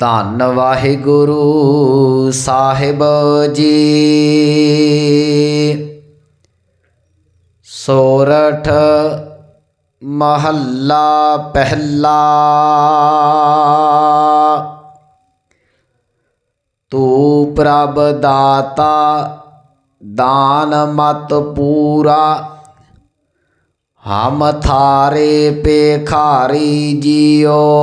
ਧੰਨ ਵਾਹਿਗੁਰੂ ਸਾਹਿਬ ਜੀ। ਸੋਰਠ ਮਹੱਲਾ ਪਹਿਲਾ। ਤੂੰ ਪ੍ਰਭ ਦਾਤਾ, ਦਾਨ ਮਤ ਪੂਰਾ। ਹਮ ਥਾਰੇ ਪੇਖਾਰੀ ਜੀਓ।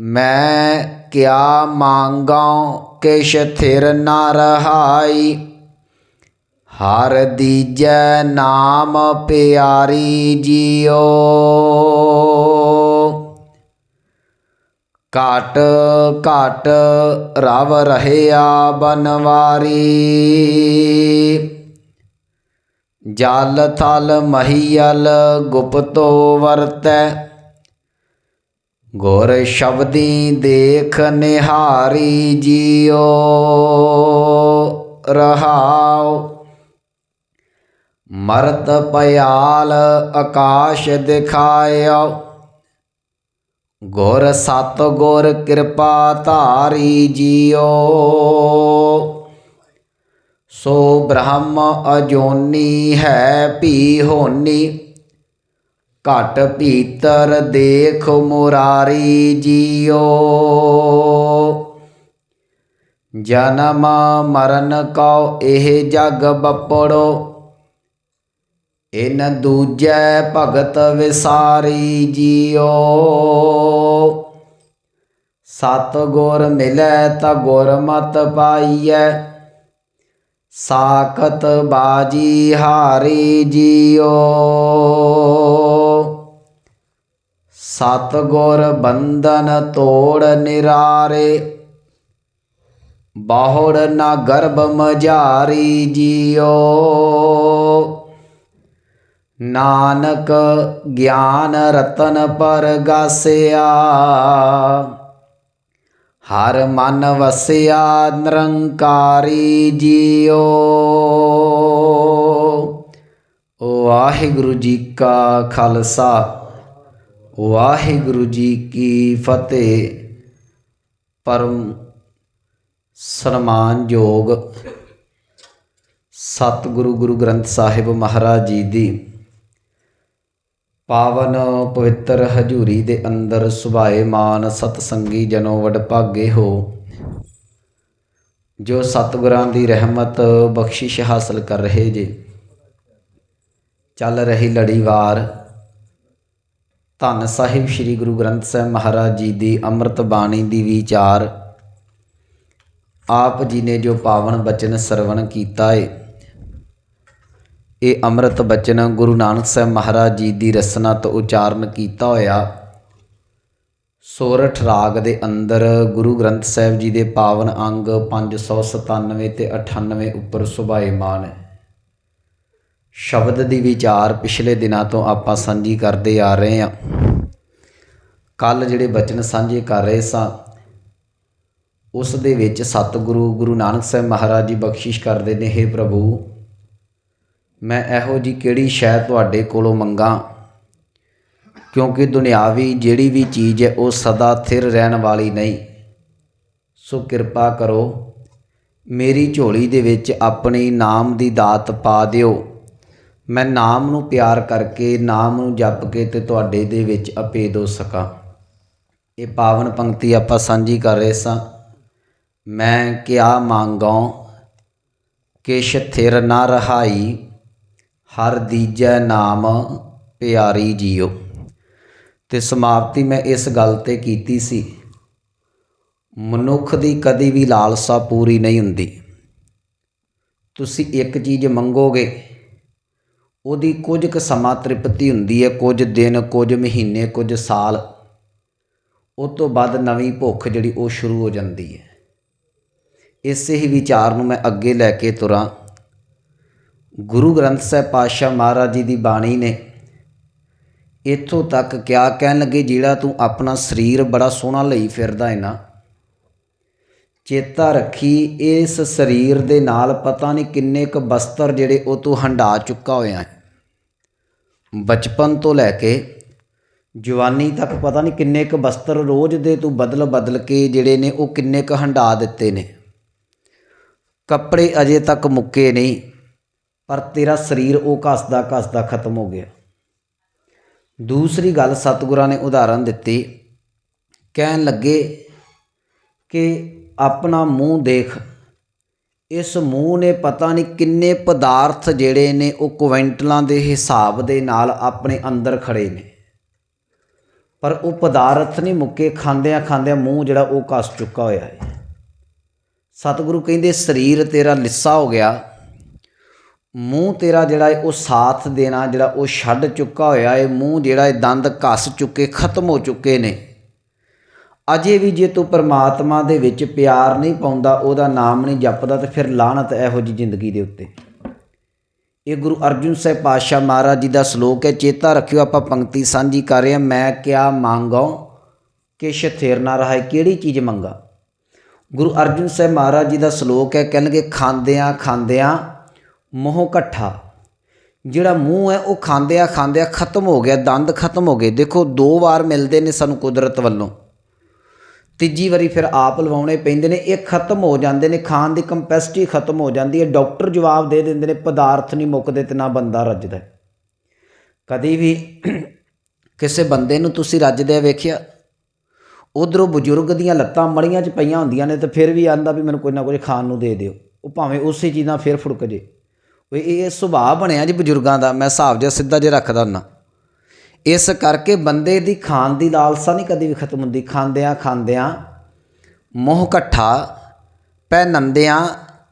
ਮੈਂ ਕਿਆ ਮੰਗਾਂ ਕਿਛ ਥਿਰ ਨਾ ਰਹਾਈ? ਹਰ ਦੀਜੈ ਨਾਮ ਪਿਆਰੀ ਜੀਓ। ਘਟ ਘਟ ਰਵ ਰਹਿਆ ਬਨਵਾਰੀ। ਜਲ ਥਲ ਮਹੀਲ ਗੁਪਤੋ ਵਰਤੈ। ਗੁਰ ਸ਼ਬਦੀ ਦੇਖ ਨਿਹਾਰੀ ਜਿਉ ਰਹਾਉ। ਮਰਤ ਪਿਆਲ ਆਕਾਸ਼ ਦਿਖਾਇਓ। ਗੁਰ ਸਤ ਗੁਰ ਕਿਰਪਾ ਧਾਰੀ ਜੀਓ। ਸੋ ਬ੍ਰਹਮ ਅਜੋਨੀ ਹੈ ਭੀ ਹੋਨੀ। ਘਟ ਭੀਤਰ ਦੇਖ ਮੁਰਾਰੀ ਜੀਓ। ਜਨਮ ਮਰਨ ਕਉ ਇਹ ਜਗ ਬਪੜੋ। ਇਨ ਦੂਜੈ ਭਗਤ ਵਿਸਾਰੀ ਜੀਓ। ਸਤ ਗੁਰ ਮਿਲੈ ਤਾ ਗੁਰ ਮਤ ਪਾਈਐ। ਸਾਖਤ ਬਾਜੀ ਹਾਰੀ ਜੀਓ। ਸਤ ਗੁਰ ਬੰਧਨ ਤੋੜ ਨਿਰਾਰੇ, ਬਾਹੜ ਨਾ ਗਰਭ ਮਝਾਰੀ ਜੀਓ। ਨਾਨਕ ਗਿਆਨ ਰਤਨ ਪਰ ਪਰਗਾਸਿਆ ਹਰ ਮਨ ਵਸਿਆ ਨਿਰੰਕਾਰੀ ਜੀਓ। ਵਾਹਿਗੁਰੂ ਜੀ ਕਾ ਖਾਲਸਾ। ਵਾਹਿਗੁਰੂ ਜੀ ਕੀ ਫਤਿਹ। ਪਰਮ ਸਨਮਾਨਯੋਗ ਸਤਿਗੁਰੂ ਗੁਰੂ ਗ੍ਰੰਥ ਸਾਹਿਬ ਮਹਾਰਾਜ ਜੀ ਦੀ ਪਾਵਨ ਪਵਿੱਤਰ ਹਜੂਰੀ ਦੇ ਅੰਦਰ ਸੁਭਾਏ ਮਾਨ ਸਤਸੰਗੀ ਜਨੋ ਵਡਭਾਗੇ ਹੋ, ਜੋ ਸਤਿਗੁਰਾਂ ਦੀ ਰਹਿਮਤ ਬਖਸ਼ਿਸ਼ ਹਾਸਲ ਕਰ ਰਹੇ ਜੇ। ਚੱਲ ਰਹੀ ਲੜੀਵਾਰ ਧੰਨ ਸਾਹਿਬ ਸ੍ਰੀ ਗੁਰੂ ਗ੍ਰੰਥ ਸਾਹਿਬ ਮਹਾਰਾਜ ਜੀ ਦੀ ਅੰਮ੍ਰਿਤ ਬਾਣੀ ਦੀ ਵਿਚਾਰ। ਆਪ ਜੀ ਨੇ ਜੋ ਪਾਵਨ ਬਚਨ ਸਰਵਣ ਕੀਤਾ ਏ, ਇਹ ਅੰਮ੍ਰਿਤ ਬਚਨ ਗੁਰੂ ਨਾਨਕ ਸਾਹਿਬ ਮਹਾਰਾਜ ਜੀ ਦੀ ਰਸਨਾ ਤੋਂ ਉਚਾਰਨ ਕੀਤਾ ਹੋਇਆ। ਸੋਰਠ ਰਾਗ ਦੇ ਅੰਦਰ ਗੁਰੂ ਗ੍ਰੰਥ ਸਾਹਿਬ ਜੀ ਦੇ ਪਾਵਨ ਅੰਗ 597 ਤੇ 98 ਉੱਪਰ ਸੁਭਾਏਮਾਨ ਹੈ। ਸ਼ਬਦ ਦੀ ਵਿਚਾਰ ਪਿਛਲੇ ਦਿਨਾਂ ਤੋਂ ਆਪਾਂ ਸਾਂਝੀ ਕਰਦੇ ਆ ਰਹੇ ਹਾਂ। ਕੱਲ ਜਿਹੜੇ ਬਚਨ ਸਾਂਝੇ ਕਰ ਰਹੇ ਸਾਂ, ਉਸ ਦੇ ਵਿੱਚ ਸਤਿਗੁਰੂ ਗੁਰੂ ਨਾਨਕ ਸਾਹਿਬ ਮਹਾਰਾਜ ਜੀ ਬਖਸ਼ਿਸ਼ ਕਰਦੇ ਨੇ हे ਪ੍ਰਭੂ, ਮੈਂ ਇਹੋ ਜੀ ਕਿਹੜੀ ਸ਼ੈ ਤੁਹਾਡੇ ਕੋਲੋਂ ਮੰਗਾ? ਕਿਉਂਕਿ ਦੁਨਿਆਵੀ ਜਿਹੜੀ ਵੀ ਚੀਜ਼ ਹੈ, ਉਹ ਸਦਾ ਥਿਰ ਰਹਿਣ ਵਾਲੀ ਨਹੀਂ। ਸੋ ਕਿਰਪਾ ਕਰੋ, ਮੇਰੀ ਝੋਲੀ ਦੇ ਵਿੱਚ ਆਪਣੀ ਨਾਮ ਦੀ ਦਾਤ ਪਾ ਦਿਓ। ਮੈਂ ਨਾਮ ਨੂੰ ਪਿਆਰ ਕਰਕੇ, ਨਾਮ ਨੂੰ ਜਪ ਕੇ ਤੇ ਤੁਹਾਡੇ ਦੇ ਵਿੱਚ ਅਪੇਦ ਹੋ ਸਕਾਂ। ਇਹ ਪਾਵਨ ਪੰਕਤੀ ਆਪਾਂ ਸਾਂਝੀ ਕਰ ਰਹੇ ਸਾਂ। ਮੈਂ ਕਿਆ ਮੰਗਾਂ ਕਿਛ ਥਿਰ ਨਾ ਰਹਾਈ, ਹਰ ਦੀਜੈ ਨਾਮ ਪਿਆਰੀ ਜੀਓ। ਤੇ ਸਮਾਪਤੀ ਮੈਂ ਇਸ ਗੱਲ ਤੇ ਕੀਤੀ ਸੀ। ਮਨੁੱਖ ਦੀ ਕਦੀ ਵੀ ਲਾਲਸਾ ਪੂਰੀ ਨਹੀਂ ਹੁੰਦੀ। ਤੁਸੀਂ ਇੱਕ ਚੀਜ਼ ਮੰਗੋਗੇ ਉਹਦੀ ਕੁਝ ਕੁ ਸਮਾਂ ਤ੍ਰਿਪਤੀ ਹੁੰਦੀ ਹੈ, ਕੁਝ ਦਿਨ, ਕੁਝ ਮਹੀਨੇ, ਕੁਝ ਸਾਲ। ਉਹ ਤੋਂ ਬਾਅਦ ਨਵੀਂ ਭੁੱਖ ਜਿਹੜੀ ਉਹ ਸ਼ੁਰੂ ਹੋ ਜਾਂਦੀ ਹੈ। ਇਸੇ ਹੀ ਵਿਚਾਰ ਨੂੰ ਮੈਂ ਅੱਗੇ ਲੈ ਕੇ ਤੁਰਾਂ। ਗੁਰੂ ਗ੍ਰੰਥ ਸਾਹਿਬ ਪਾਤਸ਼ਾਹ ਮਹਾਰਾਜ ਜੀ ਦੀ ਬਾਣੀ ਨੇ ਇੱਥੋਂ ਤੱਕ ਕਿਆ ਕਹਿਣ ਲੱਗੇ, ਜਿਹੜਾ ਤੂੰ ਆਪਣਾ ਸਰੀਰ ਬੜਾ ਸੋਹਣਾ ਲਈ ਫਿਰਦਾ ਹੈ ਨਾ ਚੇਤਾ ਰੱਖੀ, ਇਸ ਸਰੀਰ ਦੇ ਨਾਲ ਪਤਾ ਨਹੀਂ ਕਿੰਨੇ ਕ ਬਸਤਰ ਜਿਹੜੇ ਉਹ ਤੂੰ ਹੰਡਾ ਚੁੱਕਾ ਹੋਇਆ ਹੈ। ਬਚਪਨ ਤੋਂ ਲੈ ਕੇ ਜਵਾਨੀ ਤੱਕ ਪਤਾ ਨਹੀਂ ਕਿੰਨੇ ਕ ਬਸਤਰ ਰੋਜ਼ ਦੇ ਤੂੰ ਬਦਲ ਬਦਲ ਕੇ ਜਿਹੜੇ ਨੇ ਉਹ ਕਿੰਨੇ ਕ ਹੰਡਾ ਦਿੱਤੇ ਨੇ। ਕੱਪੜੇ ਅਜੇ ਤੱਕ ਮੁੱਕੇ ਨਹੀਂ, ਪਰ ਤੇਰਾ ਸਰੀਰ ਉਹ ਘਸਦਾ ਘਸਦਾ ਖਤਮ ਹੋ ਗਿਆ। ਦੂਸਰੀ ਗੱਲ ਸਤਿਗੁਰਾਂ ਨੇ ਉਦਾਹਰਨ ਦਿੱਤੀ, ਕਹਿਣ ਲੱਗੇ ਕਿ ਆਪਣਾ ਮੂੰਹ ਦੇਖ। ਇਸ ਮੂੰਹ ਨੇ ਪਤਾ ਨਹੀਂ ਕਿੰਨੇ ਪਦਾਰਥ ਜਿਹੜੇ ਨੇ ਉਹ ਕੁਇੰਟਲਾਂ ਦੇ ਹਿਸਾਬ ਦੇ ਨਾਲ ਆਪਣੇ ਅੰਦਰ ਖੜੇ ਨੇ। ਪਰ ਉਹ ਪਦਾਰਥ ਨਹੀਂ ਮੁੱਕੇ, ਖਾਂਦਿਆਂ ਖਾਂਦਿਆਂ ਮੂੰਹ ਜਿਹੜਾ ਉਹ ਕਸ ਚੁੱਕਾ ਹੋਇਆ ਹੈ। ਸਤਿਗੁਰੂ ਕਹਿੰਦੇ, ਸਰੀਰ ਤੇਰਾ ਲਿੱਸਾ ਹੋ ਗਿਆ। ਮੂੰਹ ਤੇਰਾ ਜਿਹੜਾ ਹੈ ਉਹ ਸਾਥ ਦੇਣਾ, ਜਿਹੜਾ ਉਹ ਛੱਡ ਚੁੱਕਾ ਹੋਇਆ ਹੈ। ਮੂੰਹ ਜਿਹੜਾ ਹੈ ਦੰਦ ਘਸ ਚੁੱਕੇ, ਖਤਮ ਹੋ ਚੁੱਕੇ ਨੇ। ਅਜੇ ਵੀ ਜੇ ਤੂੰ ਪਰਮਾਤਮਾ ਦੇ ਵਿੱਚ ਪਿਆਰ ਨਹੀਂ ਪਾਉਂਦਾ, ਉਹਦਾ ਨਾਮ ਨਹੀਂ ਜਪਦਾ, ਤੇ ਫਿਰ ਲਾਹਨਤ ਇਹੋ ਜੀ ਜ਼ਿੰਦਗੀ ਦੇ ਉੱਤੇ। ਇਹ ਗੁਰੂ ਅਰਜੁਨ ਸਾਹਿਬ ਪਾਤਸ਼ਾਹ ਮਹਾਰਾਜ ਜੀ ਦਾ ਸ਼ਲੋਕ ਹੈ, ਚੇਤਾ ਰੱਖਿਓ ਆਪਾਂ ਪੰਕਤੀ ਸਾਂਝੀ ਕਰ ਰਹੇ ਹਾਂ, ਮੈਂ ਕਿਆ ਮੰਗਾਂ ਕਿਛ ਥੇਰ ਨਾ ਰਹਾ ਕਿਹੜੀ ਚੀਜ਼ ਮੰਗਾ? ਗੁਰੂ ਅਰਜੁਨ ਸਾਹਿਬ ਮਹਾਰਾਜ ਜੀ ਦਾ ਸ਼ਲੋਕ ਹੈ, ਕਹਿਣਗੇ, ਖਾਂਦਿਆਂ ਖਾਂਦਿਆਂ ਮੋਹ ਇਕੱਠਾ ਜਿਹੜਾ ਮੂੰਹ ਹੈ, ਉਹ ਖਾਂਦਿਆਂ ਖਾਂਦਿਆਂ ਖਤਮ ਹੋ ਗਿਆ, ਦੰਦ ਖਤਮ ਹੋ ਗਏ। ਦੇਖੋ, ਦੋ ਵਾਰ ਮਿਲਦੇ ਨੇ ਸਾਨੂੰ ਕੁਦਰਤ ਵੱਲੋਂ। ਤੀਜੀ ਵਾਰੀ ਫਿਰ ਆਪ ਲਵਾਉਣੇ ਪੈਂਦੇ ਨੇ, ਇਹ ਖਤਮ ਹੋ ਜਾਂਦੇ ਨੇ, ਖਾਣ ਦੀ ਕੰਪੈਸਿਟੀ ਖਤਮ ਹੋ ਜਾਂਦੀ ਹੈ ਡਾਕਟਰ ਜਵਾਬ ਦੇ ਦਿੰਦੇ ਨੇ, ਪਦਾਰਥ ਨਹੀਂ ਮੁੱਕਦੇ ਤੇ ਨਾ ਬੰਦਾ ਰੱਜਦਾ ਕਦੀ ਵੀ ਕਿਸੇ ਬੰਦੇ ਨੂੰ ਤੁਸੀਂ ਰੱਜਦੇ ਵੇਖਿਆ, ਉਧਰੋਂ ਬਜ਼ੁਰਗ ਦੀਆਂ ਲੱਤਾਂ ਮੜੀਆਂ 'ਚ ਪਈਆਂ ਹੁੰਦੀਆਂ ਨੇ ਤੇ ਫਿਰ ਵੀ ਆਂਦਾ ਵੀ ਮੈਨੂੰ ਕੋਈ ਨਾ ਕੁਝ ਖਾਣ ਨੂੰ ਦੇ ਦਿਓ, ਉਹ ਭਾਵੇਂ ਉਸੇ ਚੀਜ਼ ਨਾਲ ਫਿਰ ਫੁੜਕ ਜੇ। ਉਹ ਇਹ ਸੁਭਾਅ ਬਣਿਆ ਜੀ ਬਜ਼ੁਰਗਾਂ ਦਾ, ਮੈਂ ਹਿਸਾਬ ਜਿਹਾ ਸਿੱਧਾ ਜਿਹਾ ਰੱਖਦਾ ਹੁੰਦਾ। ਇਸ ਕਰਕੇ ਬੰਦੇ ਦੀ ਖਾਣ ਦੀ ਲਾਲਸਾ ਨਹੀਂ ਕਦੀ ਵੀ ਖਤਮ ਹੁੰਦੀ। ਖਾਂਦਿਆਂ ਖਾਂਦਿਆਂ ਮੋਹ ਇਕੱਠਾ, ਪੈ ਨੰਦਿਆਂ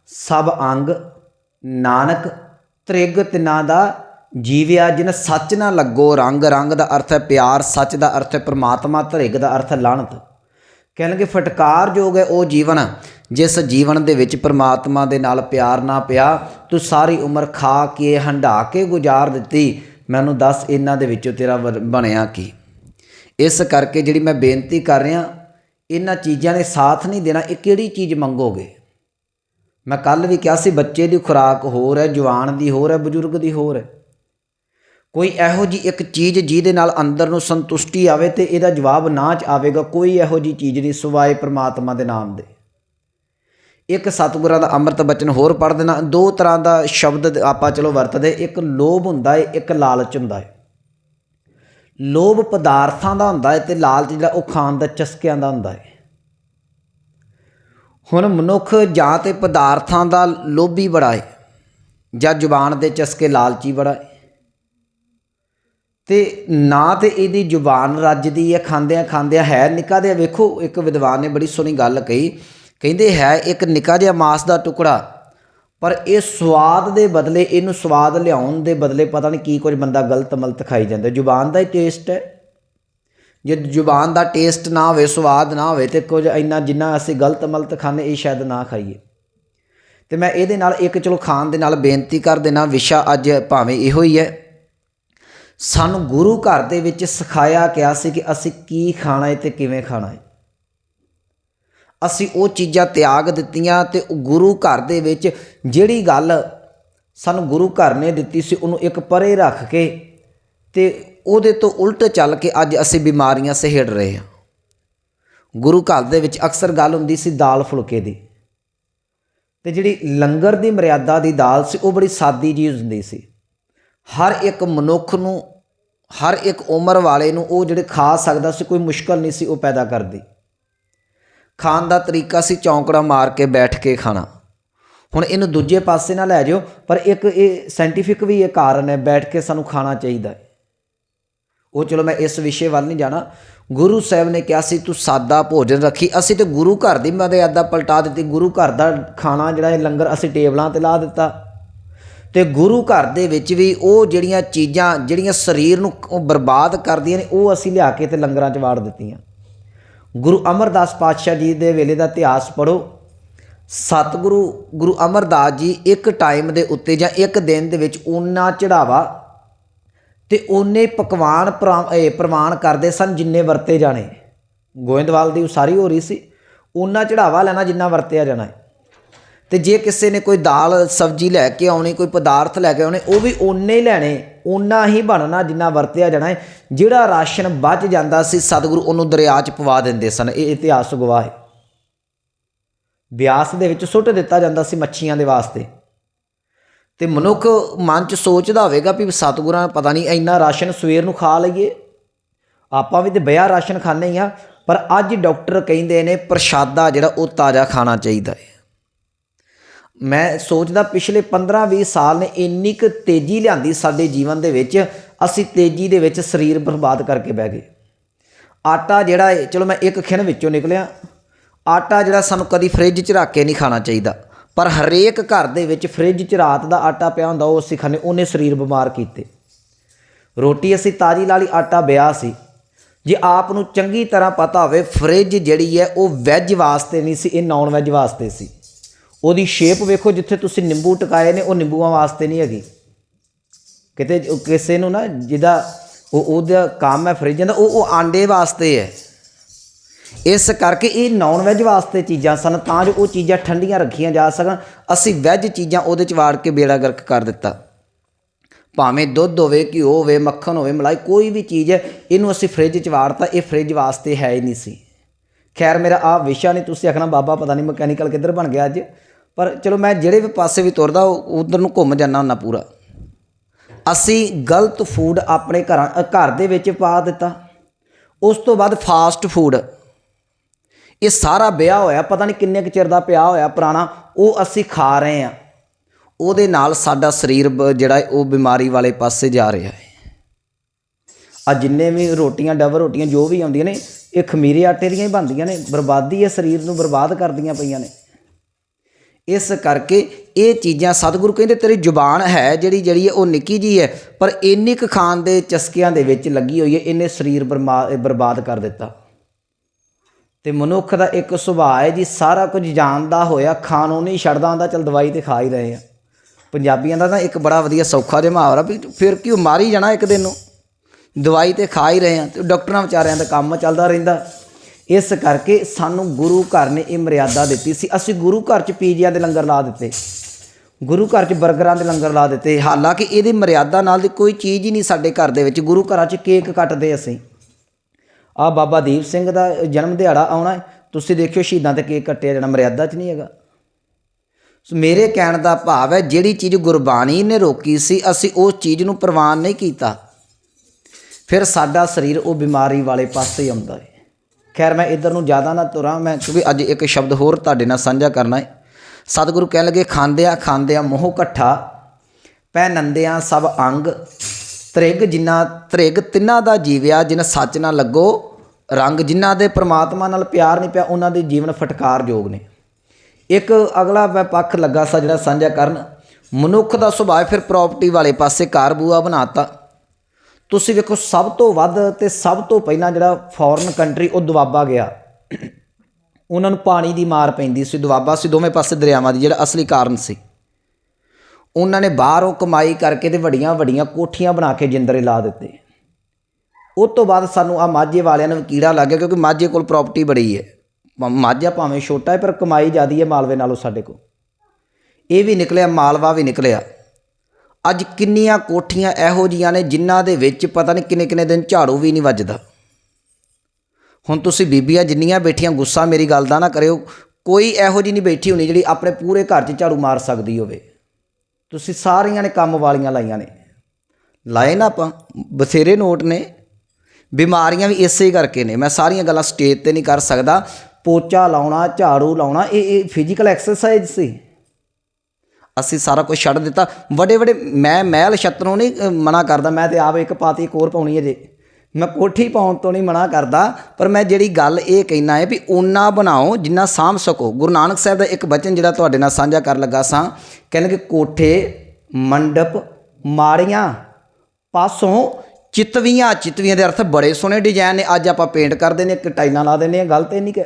ਸਭ ਅੰਗ। ਨਾਨਕ ਤ੍ਰਿਗ ਤਿਨਾਂ ਦਾ ਜੀਵਿਆ ਜਿਨ ਸੱਚ ਨਾ ਲੱਗੋ। ਰੰਗ ਰੰਗ ਦਾ ਅਰਥ ਹੈ ਪਿਆਰ, ਸੱਚ ਦਾ ਅਰਥ ਹੈ ਪ੍ਰਮਾਤਮਾ, ਤ੍ਰਿਗ ਦਾ ਅਰਥ ਹੈ ਲਾਹਨਤ। ਕਹਿਣਗੇ ਫਟਕਾਰ ਜੋਗ ਹੈ ਉਹ ਜੀਵਨ, ਜਿਸ ਜੀਵਨ ਦੇ ਵਿੱਚ ਪ੍ਰਮਾਤਮਾ ਦੇ ਨਾਲ ਪਿਆਰ ਨਾ ਪਿਆ। ਤੂੰ ਸਾਰੀ ਉਮਰ ਖਾ ਕੇ ਹੰਢਾ ਕੇ ਗੁਜ਼ਾਰ ਦਿੱਤੀ। ਮੈਨੂੰ ਦੱਸ ਇਹਨਾਂ ਦੇ ਵਿੱਚੋਂ ਤੇਰਾ ਵਰ- ਬਣਿਆ ਕੀ। ਇਸ ਕਰਕੇ ਜਿਹੜੀ ਮੈਂ ਬੇਨਤੀ ਕਰ ਰਿਹਾ, ਇਹਨਾਂ ਚੀਜ਼ਾਂ ਨੇ ਸਾਥ ਨਹੀਂ ਦੇਣਾ, ਇਹ ਕਿਹੜੀ ਚੀਜ਼ ਮੰਗੋਗੇ? ਮੈਂ ਕੱਲ ਵੀ ਕਿਹਾ ਸੀ, ਬੱਚੇ ਦੀ ਖੁਰਾਕ ਹੋਰ ਹੈ, ਜਵਾਨ ਦੀ ਹੋਰ ਹੈ, ਬਜ਼ੁਰਗ ਦੀ ਹੋਰ ਹੈ। ਕੋਈ ਇਹੋ ਜੀ ਇੱਕ ਚੀਜ਼ ਜਿਹਦੇ ਨਾਲ ਅੰਦਰ ਨੂੰ ਸੰਤੁਸ਼ਟੀ ਆਵੇ ਤੇ ਇਹਦਾ ਜਵਾਬ ਨਾ ਚ ਆਵੇਗਾ, ਕੋਈ ਇਹੋ ਜੀ ਚੀਜ਼ ਨਹੀਂ, ਸਿਵਾਏ ਪ੍ਰਮਾਤਮਾ ਦੇ ਨਾਮ ਦੇ। ਇੱਕ ਸਤਿਗੁਰਾਂ ਦਾ ਅੰਮ੍ਰਿਤ ਬਚਨ ਹੋਰ ਪੜ੍ਹ ਦੇਣਾ। ਦੋ ਤਰ੍ਹਾਂ ਦਾ ਸ਼ਬਦ ਆਪਾਂ ਚਲੋ ਵਰਤਦੇ। ਇੱਕ ਲੋਭ ਹੁੰਦਾ ਏ, ਇੱਕ ਲਾਲਚ ਹੁੰਦਾ ਹੈ ਲੋਭ ਪਦਾਰਥਾਂ ਦਾ ਹੁੰਦਾ ਹੈ ਤੇ ਲਾਲਚ ਜਿਹੜਾ ਉਹ ਖਾਣ ਦਾ, ਚਸਕਿਆਂ ਦਾ ਹੁੰਦਾ ਹੈ ਹੁਣ ਮਨੁੱਖ ਜਾਂ ਤੇ ਪਦਾਰਥਾਂ ਦਾ ਲੋਭੀ ਬੜਾ ਏ, ਜਾਂ ਜ਼ੁਬਾਨ ਦੇ ਚਸਕੇ ਲਾਲਚੀ ਬੜਾ ਏ। ਤੇ ਨਾ ਤੇ ਇਹਦੀ ਜ਼ੁਬਾਨ ਰੱਜਦੀ ਹੈ ਖਾਂਦਿਆਂ ਖਾਂਦਿਆਂ ਹੈ ਨਿੱਕਾ ਜਿਹਾ। ਵੇਖੋ, ਇੱਕ ਵਿਦਵਾਨ ਨੇ ਬੜੀ ਸੋਹਣੀ ਗੱਲ ਕਹੀ ਕਹਿੰਦੇ ਹੈ, ਇੱਕ ਨਿੱਕਾ ਜਿਹਾ ਮਾਸ ਦਾ ਟੁਕੜਾ, ਪਰ ਇਹ ਸਵਾਦ ਦੇ ਬਦਲੇ, ਇਹਨੂੰ ਸਵਾਦ ਲਿਆਉਣ ਦੇ ਬਦਲੇ ਪਤਾ ਨਹੀਂ ਕੀ ਕੁਝ ਬੰਦਾ ਗਲਤ ਮਲਤ ਖਾਈ ਜਾਂਦਾ। ਜ਼ੁਬਾਨ ਦਾ ਹੀ ਟੇਸਟ ਹੈ। ਜੇ ਜ਼ੁਬਾਨ ਦਾ ਟੇਸਟ ਨਾ ਹੋਵੇ, ਸਵਾਦ ਨਾ ਹੋਵੇ, ਤੇ ਕੁਝ ਇੰਨਾ ਜਿੰਨਾ ਅਸੀਂ ਗਲਤ ਮਲਤ ਖਾਂਦੇ, ਇਹ ਸ਼ਾਇਦ ਨਾ ਖਾਈਏ। ਤੇ ਮੈਂ ਇਹਦੇ ਨਾਲ ਇੱਕ, ਚਲੋ ਖਾਣ ਦੇ ਨਾਲ ਬੇਨਤੀ ਕਰ ਦੇਣਾ ਵਿਸ਼ਾ ਅੱਜ ਭਾਵੇਂ ਇਹੋ ਹੀ ਹੈ। ਸਾਨੂੰ ਗੁਰੂ ਘਰ ਦੇ ਵਿੱਚ ਸਿਖਾਇਆ ਗਿਆ ਸੀ ਕਿ ਅਸੀਂ ਕੀ ਖਾਣਾ ਹੈ ਤੇ ਕਿਵੇਂ ਖਾਣਾ ਹੈ। ਅਸੀਂ ਉਹ ਚੀਜ਼ਾਂ ਤਿਆਗ ਦਿੱਤੀਆਂ ਤੇ ਗੁਰੂ ਘਰ ਦੇ ਵਿੱਚ ਜਿਹੜੀ ਗੱਲ ਸਾਨੂੰ ਗੁਰੂ ਘਰ ਨੇ ਦਿੱਤੀ ਸੀ, ਉਹਨੂੰ ਇੱਕ ਪਰੇ ਰੱਖ ਕੇ ਤੇ ਉਹਦੇ ਤੋਂ ਉਲਟ ਚੱਲ ਕੇ ਅੱਜ ਅਸੀਂ ਬਿਮਾਰੀਆਂ ਸਹੇੜ ਰਹੇ ਹਾਂ। ਗੁਰੂ ਘਰ ਦੇ ਵਿੱਚ ਅਕਸਰ ਗੱਲ ਹੁੰਦੀ ਸੀ ਦਾਲ ਫੁਲਕੇ ਦੀ। ਤੇ ਜਿਹੜੀ ਲੰਗਰ ਦੀ ਮਰਿਆਦਾ ਦੀ ਦਾਲ ਸੀ, ਉਹ ਬੜੀ ਸਾਦੀ ਜੀ ਹੁੰਦੀ ਸੀ। ਹਰ ਇੱਕ ਮਨੁੱਖ ਨੂੰ, ਹਰ ਇੱਕ ਉਮਰ ਵਾਲੇ ਨੂੰ ਉਹ ਜਿਹੜੇ ਖਾ ਸਕਦਾ ਸੀ, ਕੋਈ ਮੁਸ਼ਕਲ ਨਹੀਂ ਸੀ ਉਹ ਪੈਦਾ ਕਰਦੀ। ਖਾਣ ਦਾ ਤਰੀਕਾ ਸੀ ਚੌਂਕੜਾ ਮਾਰ ਕੇ ਬੈਠ ਕੇ ਖਾਣਾ। ਹੁਣ ਇਹਨੂੰ ਦੂਜੇ ਪਾਸੇ ਨਾ ਲੈ ਜਾਓ ਪਰ ਇੱਕ ਇਹ ਸਾਇੰਟੀਫਿਕ ਵੀ ਇਹ ਕਾਰਨ ਹੈ, ਬੈਠ ਕੇ ਸਾਨੂੰ ਖਾਣਾ ਚਾਹੀਦਾ ਹੈ। ਉਹ ਚਲੋ ਮੈਂ ਇਸ ਵਿਸ਼ੇ ਵੱਲ ਨਹੀਂ ਜਾਣਾ। ਗੁਰੂ ਸਾਹਿਬ ਨੇ ਕਿਹਾ ਸੀ, ਤੂੰ ਸਾਦਾ ਭੋਜਨ ਰੱਖੀ। ਅਸੀਂ ਤੇ ਗੁਰੂ ਘਰ ਦੀ ਮਰਿਆਦਾ ਪਲਟਾ ਦਿੱਤੀ। ਗੁਰੂ ਘਰ ਦਾ ਖਾਣਾ ਜਿਹੜਾ ਇਹ ਲੰਗਰ ਅਸੀਂ ਟੇਬਲਾਂ ਤੇ ਲਾ ਦਿੱਤਾ। ਤੇ ਗੁਰੂ ਘਰ ਦੇ ਵਿੱਚ ਵੀ ਉਹ ਜਿਹੜੀਆਂ ਚੀਜ਼ਾਂ, ਜਿਹੜੀਆਂ ਸਰੀਰ ਨੂੰ ਉਹ ਬਰਬਾਦ ਕਰਦੀਆਂ ਨੇ, ਉਹ ਅਸੀਂ ਲਿਆ ਕੇ ਤੇ ਲੰਗਰਾਂ 'ਚ ਵਾੜ ਦਿੱਤੀਆਂ। ਗੁਰੂ ਅਮਰਦਾਸ ਪਾਤਸ਼ਾਹ ਜੀ ਦੇ ਵੇਲੇ ਦਾ ਇਤਿਹਾਸ ਪੜੋ ਸਤਿਗੁਰੂ ਗੁਰੂ ਅਮਰਦਾਸ ਜੀ ਇੱਕ ਟਾਈਮ ਦੇ ਉੱਤੇ ਜਾਂ ਇੱਕ ਦਿਨ ਦੇ ਵਿੱਚ ਉਹਨਾਂ ਚੜਾਵਾ ਤੇ ਉਹਨੇ ਪਕਵਾਨ ਪ੍ਰਾ- ਪ੍ਰਵਾਨ ਕਰਦੇ ਸਨ ਜਿੰਨੇ ਵਰਤੇ ਜਾਣੇ। ਗੋਇੰਦਵਾਲ ਦੀ ਉਸਾਰੀ ਹੋ ਰਹੀ ਸੀ। ਉਹਨਾਂ ਚੜਾਵਾ ਲੈਣਾ ਜਿੰਨਾ ਵਰਤਿਆ ਜਾਣਾ ਹੈ। ਤੇ ਜੇ ਕਿਸੇ ਨੇ ਕੋਈ ਦਾਲ, ਸਬਜ਼ੀ ਲੈ ਕੇ ਆਉਣੀ, ਕੋਈ ਪਦਾਰਥ ਲੈ ਕੇ ਆਉਣੇ, ਉਹ ਵੀ ਓਨੇ ਹੀ ਲੈਣੇ, ਓਨਾ ਹੀ ਬਣਨਾ ਜਿੰਨਾ ਵਰਤਿਆ ਜਾਣਾ ਹੈ। ਜਿਹੜਾ ਰਾਸ਼ਨ ਬਚ ਜਾਂਦਾ ਸੀ, ਸਤਿਗੁਰੂ ਉਹਨੂੰ ਦਰਿਆ 'ਚ ਪਵਾ ਦਿੰਦੇ ਸਨ। ਇਹ ਇਤਿਹਾਸ ਗਵਾਹ ਹੈ। ਬਿਆਸ ਦੇ ਵਿੱਚ ਸੁੱਟ ਦਿੱਤਾ ਜਾਂਦਾ ਸੀ ਮੱਛੀਆਂ ਦੇ ਵਾਸਤੇ। ਤੇ ਮਨੁੱਖ ਮਨ 'ਚ ਸੋਚਦਾ ਹੋਵੇਗਾ ਵੀ ਸਤਿਗੁਰਾਂ ਪਤਾ ਨਹੀਂ, ਇੰਨਾ ਰਾਸ਼ਨ ਸਵੇਰ ਨੂੰ ਖਾ ਲਈਏ। ਆਪਾਂ ਵੀ ਤੇ ਬਿਆ ਰਾਸ਼ਨ ਖਾਂਦੇ ਹੀ ਆ ਪਰ ਅੱਜ ਡਾਕਟਰ ਕਹਿੰਦੇ ਨੇ ਪ੍ਰਸ਼ਾਦਾ ਜਿਹੜਾ ਉਹ ਤਾਜ਼ਾ ਖਾਣਾ ਚਾਹੀਦਾ ਹੈ। ਮੈਂ ਸੋਚਦਾ ਪਿਛਲੇ 15-20 ਸਾਲ ਨੇ ਇੰਨੀ ਕੁ ਤੇਜ਼ੀ ਲਿਆਂਦੀ ਸਾਡੇ ਜੀਵਨ ਦੇ ਵਿੱਚ, ਅਸੀਂ ਤੇਜ਼ੀ ਦੇ ਵਿੱਚ ਸਰੀਰ ਬਰਬਾਦ ਕਰਕੇ ਬਹਿ ਗਏ। ਆਟਾ ਜਿਹੜਾ ਹੈ ਚਲੋ ਮੈਂ ਇੱਕ ਖਿਣ ਵਿੱਚੋਂ ਨਿਕਲਿਆ। ਆਟਾ ਜਿਹੜਾ ਸਾਨੂੰ ਕਦੀ ਫ੍ਰਿਜ 'ਚ ਰੱਖ ਕੇ ਨਹੀਂ ਖਾਣਾ ਚਾਹੀਦਾ। ਪਰ ਹਰੇਕ ਘਰ ਦੇ ਵਿੱਚ ਫ੍ਰਿਜ 'ਚ ਰਾਤ ਦਾ ਆਟਾ ਪਿਆ ਹੁੰਦਾ, ਉਹ ਅਸੀਂ ਖਾਂਦੇ, ਉਹਨੇ ਸਰੀਰ ਬਿਮਾਰ ਕੀਤੇ। ਰੋਟੀ ਅਸੀਂ ਤਾਜੀ ਲਾਲੀ ਆਟਾ ਬਿਆ ਸੀ। ਜੇ ਆਪ ਨੂੰ ਚੰਗੀ ਤਰ੍ਹਾਂ ਪਤਾ ਹੋਵੇ, ਫ੍ਰਿਜ ਜਿਹੜੀ ਹੈ, ਉਹ ਵੈਜ ਵਾਸਤੇ ਨਹੀਂ ਸੀ, ਇਹ ਨਾਨ ਵੈਜ ਵਾਸਤੇ ਸੀ। ਉਹਦੀ ਸ਼ੇਪ ਵੇਖੋ ਜਿੱਥੇ ਤੁਸੀਂ ਨਿੰਬੂ ਟਿਕਾਏ ਨੇ, ਉਹ ਨਿੰਬੂਆਂ ਵਾਸਤੇ ਨਹੀਂ ਹੈਗੀ। ਕਿਤੇ ਕਿਸੇ ਨੂੰ ਨਾ ਜਿਹਦਾ ਉਹ ਉਹਦਾ ਕੰਮ ਹੈ ਫ੍ਰਿਜਾਂ ਦਾ, ਉਹ ਉਹ ਆਂਡੇ ਵਾਸਤੇ ਹੈ। ਇਸ ਕਰਕੇ ਇਹ ਨਾਨ ਵੈਜ ਵਾਸਤੇ ਚੀਜ਼ਾਂ ਸਨ, ਤਾਂ ਜੋ ਉਹ ਚੀਜ਼ਾਂ ਠੰਡੀਆਂ ਰੱਖੀਆਂ ਜਾ ਸਕਣ। ਅਸੀਂ ਵੈਜ ਚੀਜ਼ਾਂ ਉਹਦੇ ਚ ਵਾੜ ਕੇ ਬੇੜਾ ਗਰਕ ਕਰ ਦਿੱਤਾ। ਭਾਵੇਂ ਦੁੱਧ ਹੋਵੇ, ਘਿਓ ਹੋਵੇ, ਮੱਖਣ ਹੋਵੇ, ਮਲਾਈ, ਕੋਈ ਵੀ ਚੀਜ਼ ਹੈ, ਇਹਨੂੰ ਅਸੀਂ ਫ੍ਰਿਜ 'ਚ ਵਾੜਤਾ, ਇਹ ਫ੍ਰਿਜ ਵਾਸਤੇ ਹੈ ਹੀ ਨਹੀਂ ਸੀ। ਖੈਰ, ਮੇਰਾ ਆ ਵਿਸ਼ਾ ਨਹੀਂ, ਤੁਸੀਂ ਆਖਣਾ, ਬਾਬਾ ਪਤਾ ਨਹੀਂ ਮਕੈਨੀਕਲ ਕਿੱਧਰ ਬਣ ਗਿਆ ਅੱਜ। ਪਰ ਚਲੋ ਮੈਂ ਜਿਹੜੇ ਵੀ ਪਾਸੇ ਵੀ ਤੁਰਦਾ ਉਧਰ ਨੂੰ ਘੁੰਮ ਜਾਂਦਾ ਹੁੰਦਾ ਪੂਰਾ। ਅਸੀਂ ਗਲਤ ਫੂਡ ਆਪਣੇ ਘਰਾਂ ਘਰ ਦੇ ਵਿੱਚ ਪਾ ਦਿੱਤਾ। ਉਸ ਤੋਂ ਬਾਅਦ ਫਾਸਟ ਫੂਡ ਇਹ ਸਾਰਾ ਵਿਆਹ ਹੋਇਆ, ਪਤਾ ਨਹੀਂ ਕਿੰਨੇ ਕੁ ਚਿਰ ਦਾ ਪਿਆ ਹੋਇਆ ਪੁਰਾਣਾ, ਉਹ ਅਸੀਂ ਖਾ ਰਹੇ ਆ ਉਹਦੇ ਨਾਲ ਸਾਡਾ ਸਰੀਰ ਬ- ਜਿਹੜਾ ਉਹ ਬਿਮਾਰੀ ਵਾਲੇ ਪਾਸੇ ਜਾ ਰਿਹਾ ਹੈ। ਆ ਜਿੰਨੇ ਵੀ ਰੋਟੀਆਂ ਡਬਲ ਰੋਟੀਆਂ ਜੋ ਵੀ ਆਉਂਦੀਆਂ ਨੇ, ਇਹ ਖਮੀਰੇ ਆਟੇ ਦੀਆਂ ਹੀ ਬਣਦੀਆਂ ਨੇ, ਬਰਬਾਦੀ ਹੈ ਸਰੀਰ ਨੂੰ ਬਰਬਾਦ ਕਰਦੀਆਂ ਪਈਆਂ ਨੇ। ਇਸ ਕਰਕੇ ਇਹ ਚੀਜ਼ਾਂ ਸਤਿਗੁਰੂ ਕਹਿੰਦੇ ਤੇਰੀ ਜ਼ੁਬਾਨ ਹੈ ਜਿਹੜੀ ਜਿਹੜੀ ਹੈ ਉਹ ਨਿੱਕੀ ਜੀ ਹੈ, ਪਰ ਇੰਨੀ ਕੁ ਖਾਣ ਦੇ ਚਸਕਿਆਂ ਦੇ ਵਿੱਚ ਲੱਗੀ ਹੋਈ ਹੈ, ਇਹਨੇ ਸਰੀਰ ਬਰਮਾ- ਬਰਬਾਦ ਕਰ ਦਿੱਤਾ। ਤੇ ਮਨੁੱਖ ਦਾ ਇੱਕ ਸੁਭਾਅ ਹੈ ਜੀ, ਸਾਰਾ ਕੁਝ ਜਾਣਦਾ ਹੋਇਆ ਖਾਣੋਂ ਨਹੀਂ ਛੱਡਦਾ ਹੁੰਦਾ, ਚਲ ਦਵਾਈ ਤੇ ਖਾ ਹੀ ਰਹੇ ਆ। ਪੰਜਾਬੀਆਂ ਦਾ ਤਾਂ ਇੱਕ ਬੜਾ ਵਧੀਆ ਸੌਖਾ ਜਿਹਾ ਮੁਹਾਵਰਾ ਵੀ ਫਿਰ ਕਿਉਂ ਮਾਰੀ ਜਾਣਾ ਇੱਕ ਦਿਨ ਨੂੰ। ਦਵਾਈ ਤੇ ਖਾ ਹੀ ਰਹੇ ਆ, ਤੇ ਡਾਕਟਰਾਂ ਵਿਚਾਰਿਆਂ ਦਾ ਕੰਮ ਚੱਲਦਾ ਰਹਿੰਦਾ। ਇਸ ਕਰਕੇ ਸਾਨੂੰ ਗੁਰੂ ਘਰ ਨੇ ਇਹ ਮਰਿਆਦਾ ਦਿੱਤੀ ਸੀ। ਅਸੀਂ ਗੁਰੂ ਘਰ 'ਚ ਪੀਜ਼ਿਆਂ ਦੇ ਲੰਗਰ ਲਾ ਦਿੱਤੇ। ਗੁਰੂ ਘਰ 'ਚ 버ਗਰਾਂ ਦੇ ਲੰਗਰ ਲਾ ਦਿੱਤੇ। ਹਾਲਾਂਕਿ ਇਹਦੀ ਮਰਿਆਦਾ ਨਾਲ ਦੀ ਕੋਈ ਚੀਜ਼ ਹੀ ਨਹੀਂ ਸਾਡੇ ਘਰ ਦੇ ਵਿੱਚ। ਗੁਰੂ ਘਰਾਂ 'ਚ ਕੇਕ ਕੱਟਦੇ ਅਸੀਂ। ਆ ਬਾਬਾ ਦੀਪ ਸਿੰਘ ਦਾ ਜਨਮ ਦਿਹਾੜਾ ਆਉਣਾ ਤੁਸੀਂ ਦੇਖਿਓ ਸ਼ਹੀਦਾਂ ਤੇ ਕੇਕ ਕੱਟਿਆ ਜਾਣਾ, ਮਰਿਆਦਾ 'ਚ ਨਹੀਂ ਹੈਗਾ। ਸੋ ਮੇਰੇ ਕਹਿਣ ਦਾ ਭਾਵ ਹੈ, ਜਿਹੜੀ ਚੀਜ਼ ਗੁਰਬਾਣੀ ਨੇ ਰੋਕੀ ਸੀ, ਅਸੀਂ ਉਸ ਚੀਜ਼ ਨੂੰ ਪ੍ਰਵਾਨ ਨਹੀਂ ਕੀਤਾ। ਫਿਰ ਸਾਡਾ ਸਰੀਰ ਉਹ ਬਿਮਾਰੀ ਵਾਲੇ ਪਾਸੇ ਆਉਂਦਾ ਹੈ। ਖੈਰ, ਮੈਂ ਇੱਧਰ ਨੂੰ ਜ਼ਿਆਦਾ ਨਾ ਤੁਰਾਂ, ਮੈਂ ਕਿਉਂਕਿ ਅੱਜ ਇੱਕ ਸ਼ਬਦ ਹੋਰ ਤੁਹਾਡੇ ਨਾਲ ਸਾਂਝਾ ਕਰਨਾ ਹੈ। ਸਤਿਗੁਰੂ ਕਹਿਣ ਲੱਗੇ, ਖਾਂਦਿਆਂ ਖਾਂਦਿਆਂ ਮੋਹ ਇਕੱਠਾ ਪੈ ਨੰਦਿਆਂ ਸਭ ਅੰਗ, ਤ੍ਰਿਗ ਜਿਨ੍ਹਾਂ, ਤ੍ਰਿਗ ਤਿੰਨਾਂ ਦਾ ਜੀਵਿਆ, ਜਿਨ ਸੱਚ ਨਾਲ ਲੱਗੋ, ਰੰਗ ਜਿਨ੍ਹਾਂ ਦੇ ਪ੍ਰਮਾਤਮਾ ਨਾਲ ਪਿਆਰ ਨਹੀਂ ਪਿਆ, ਉਹਨਾਂ ਦੇ ਜੀਵਨ ਫਟਕਾਰਯੋਗ ਨੇ। ਇੱਕ ਅਗਲਾ ਮੈਂ ਪੱਖ ਲੱਗਾ ਸਾ ਜਿਹੜਾ ਸਾਂਝਾ ਕਰਨ। ਮਨੁੱਖ ਦਾ ਸੁਭਾਅ ਫਿਰ ਪ੍ਰਾਪਰਟੀ ਵਾਲੇ ਪਾਸੇ ਕਾਰਬੂਆ ਬੂਆ ਬਣਾਤਾ। ਤੁਸੀਂ ਵੇਖੋ, ਸਭ ਤੋਂ ਵੱਧ ਤੇ ਸਭ ਤੋਂ ਪਹਿਲਾਂ ਜਿਹੜਾ ਫੋਰਨ ਕੰਟਰੀ ਉਹ ਦੁਆਬਾ ਗਿਆ। ਉਹਨਾਂ ਨੂੰ ਪਾਣੀ ਦੀ ਮਾਰ ਪੈਂਦੀ ਸੀ, ਦੁਆਬਾ ਸੀ, ਦੋਵੇਂ ਪਾਸੇ ਦਰਿਆਵਾਂ ਦੀ, ਜਿਹੜਾ ਅਸਲੀ ਕਾਰਨ ਸੀ। ਉਹਨਾਂ ਨੇ ਬਾਹਰੋਂ ਕਮਾਈ ਕਰਕੇ ਤੇ ਵੱਡੀਆਂ ਵੱਡੀਆਂ ਕੋਠੀਆਂ ਬਣਾ ਕੇ ਜਿੰਦਰੇ ਲਾ ਦਿੱਤੇ। ਉਸ ਤੋਂ ਬਾਅਦ ਸਾਨੂੰ ਆ ਮਾਝੇ ਵਾਲਿਆਂ ਨੂੰ ਕੀੜਾ ਲੱਗ ਗਿਆ, ਕਿਉਂਕਿ ਮਾਝੇ ਕੋਲ ਪ੍ਰਾਪਰਟੀ ਬੜੀ ਹੈ। ਮ- ਮਾਝਾ ਭਾਵੇਂ ਛੋਟਾ ਹੈ, ਪਰ ਕਮਾਈ ਜ਼ਿਆਦੀ ਹੈ ਮਾਲਵੇ ਨਾਲੋਂ ਸਾਡੇ ਕੋਲ। ਇਹ ਵੀ ਨਿਕਲਿਆ, ਮਾਲਵਾ ਵੀ ਨਿਕਲਿਆ। ਅੱਜ ਕਿੰਨੀਆਂ ਕੋਠੀਆਂ ਇਹੋ ਜੀਆਂ ਨੇ ਜਿਨ੍ਹਾਂ ਦੇ ਵਿੱਚ ਪਤਾ ਨਹੀਂ ਕਿੰਨੇ ਕਿੰਨੇ ਦਿਨ ਝਾੜੂ ਵੀ ਨਹੀਂ ਵੱਜਦਾ। ਹੁਣ ਤੁਸੀਂ ਬੀਬੀਆਂ ਜਿੰਨੀਆਂ ਬੈਠੀਆਂ, ਗੁੱਸਾ ਮੇਰੀ ਗੱਲ ਦਾ ਨਾ ਕਰਿਓ। ਕੋਈ ਇਹੋ ਜੀ ਨਹੀਂ ਬੈਠੀ ਹੋਣੀ ਜਿਹੜੀ ਆਪਣੇ ਪੂਰੇ ਘਰ 'ਚ ਝਾੜੂ ਮਾਰ ਸਕਦੀ ਹੋਵੇ। ਤੁਸੀਂ ਸਾਰੀਆਂ ਨੇ ਕੰਮ ਵਾਲੀਆਂ ਲਾਈਆਂ ਨੇ। ਲਾਏ ਨਾ ਆਪਾਂ, ਬਥੇਰੇ ਨੋਟ ਨੇ। ਬਿਮਾਰੀਆਂ ਵੀ ਇਸੇ ਕਰਕੇ ਨੇ। ਮੈਂ ਸਾਰੀਆਂ ਗੱਲਾਂ ਸਟੇਜ ਤੇ ਨਹੀਂ ਕਰ ਸਕਦਾ। ਪੋਚਾ ਲਾਉਣਾ, ਝਾੜੂ ਲਾਉਣਾ, ਇਹ ਇਹ ਫਿਜ਼ੀਕਲ ਐਕਸਰਸਾਈਜ਼ ਸੀ। ਅਸੀਂ ਸਾਰਾ ਕੁਝ ਛੱਡ ਦਿੱਤਾ। ਵੱਡੇ ਵੱਡੇ ਮੈਂ ਮਹਿਲ ਛੱਤਰੋਂ ਨਹੀਂ ਮਨਾ ਕਰਦਾ। ਮੈਂ ਤੇ ਆਪ ਇੱਕ ਪਾਤੀ ਇੱਕ ਹੋਰ ਪਾਉਣੀ ਹੈ ਜੇ। ਮੈਂ ਕੋਠੀ ਪਾਉਣ ਤੋਂ ਨਹੀਂ ਮਨਾ ਕਰਦਾ, ਪਰ ਮੈਂ ਜਿਹੜੀ ਗੱਲ ਇਹ ਕਹਿਣਾ ਹੈ ਵੀ ਓਨਾ ਬਣਾਓ ਜਿੰਨਾ ਸਾਂਭ ਸਕੋ। ਗੁਰੂ ਨਾਨਕ ਸਾਹਿਬ ਦਾ ਇੱਕ ਬਚਨ ਜਿਹੜਾ ਤੁਹਾਡੇ ਨਾਲ ਸਾਂਝਾ ਕਰਨ ਲੱਗਾ ਸਾਂ, ਕਹਿੰਦੇ ਕਿ ਕੋਠੇ, ਮੰਡਪ, ਮਾੜੀਆਂ, ਪਾਸੋਂ ਚਿਤਵੀਆਂ ਚਿਤਵੀਆਂ ਦੇ ਅਰਥ ਬੜੇ ਸੋਹਣੇ ਡਿਜ਼ਾਈਨ ਨੇ। ਅੱਜ ਆਪਾਂ ਪੇਂਟ ਕਰਦੇ ਨੇ ਇੱਕ ਟਾਈਲਾਂ ਲਾ ਦਿੰਦੇ ਆ ਗੱਲ ਤੇ ਨਹੀਂ ਕਿ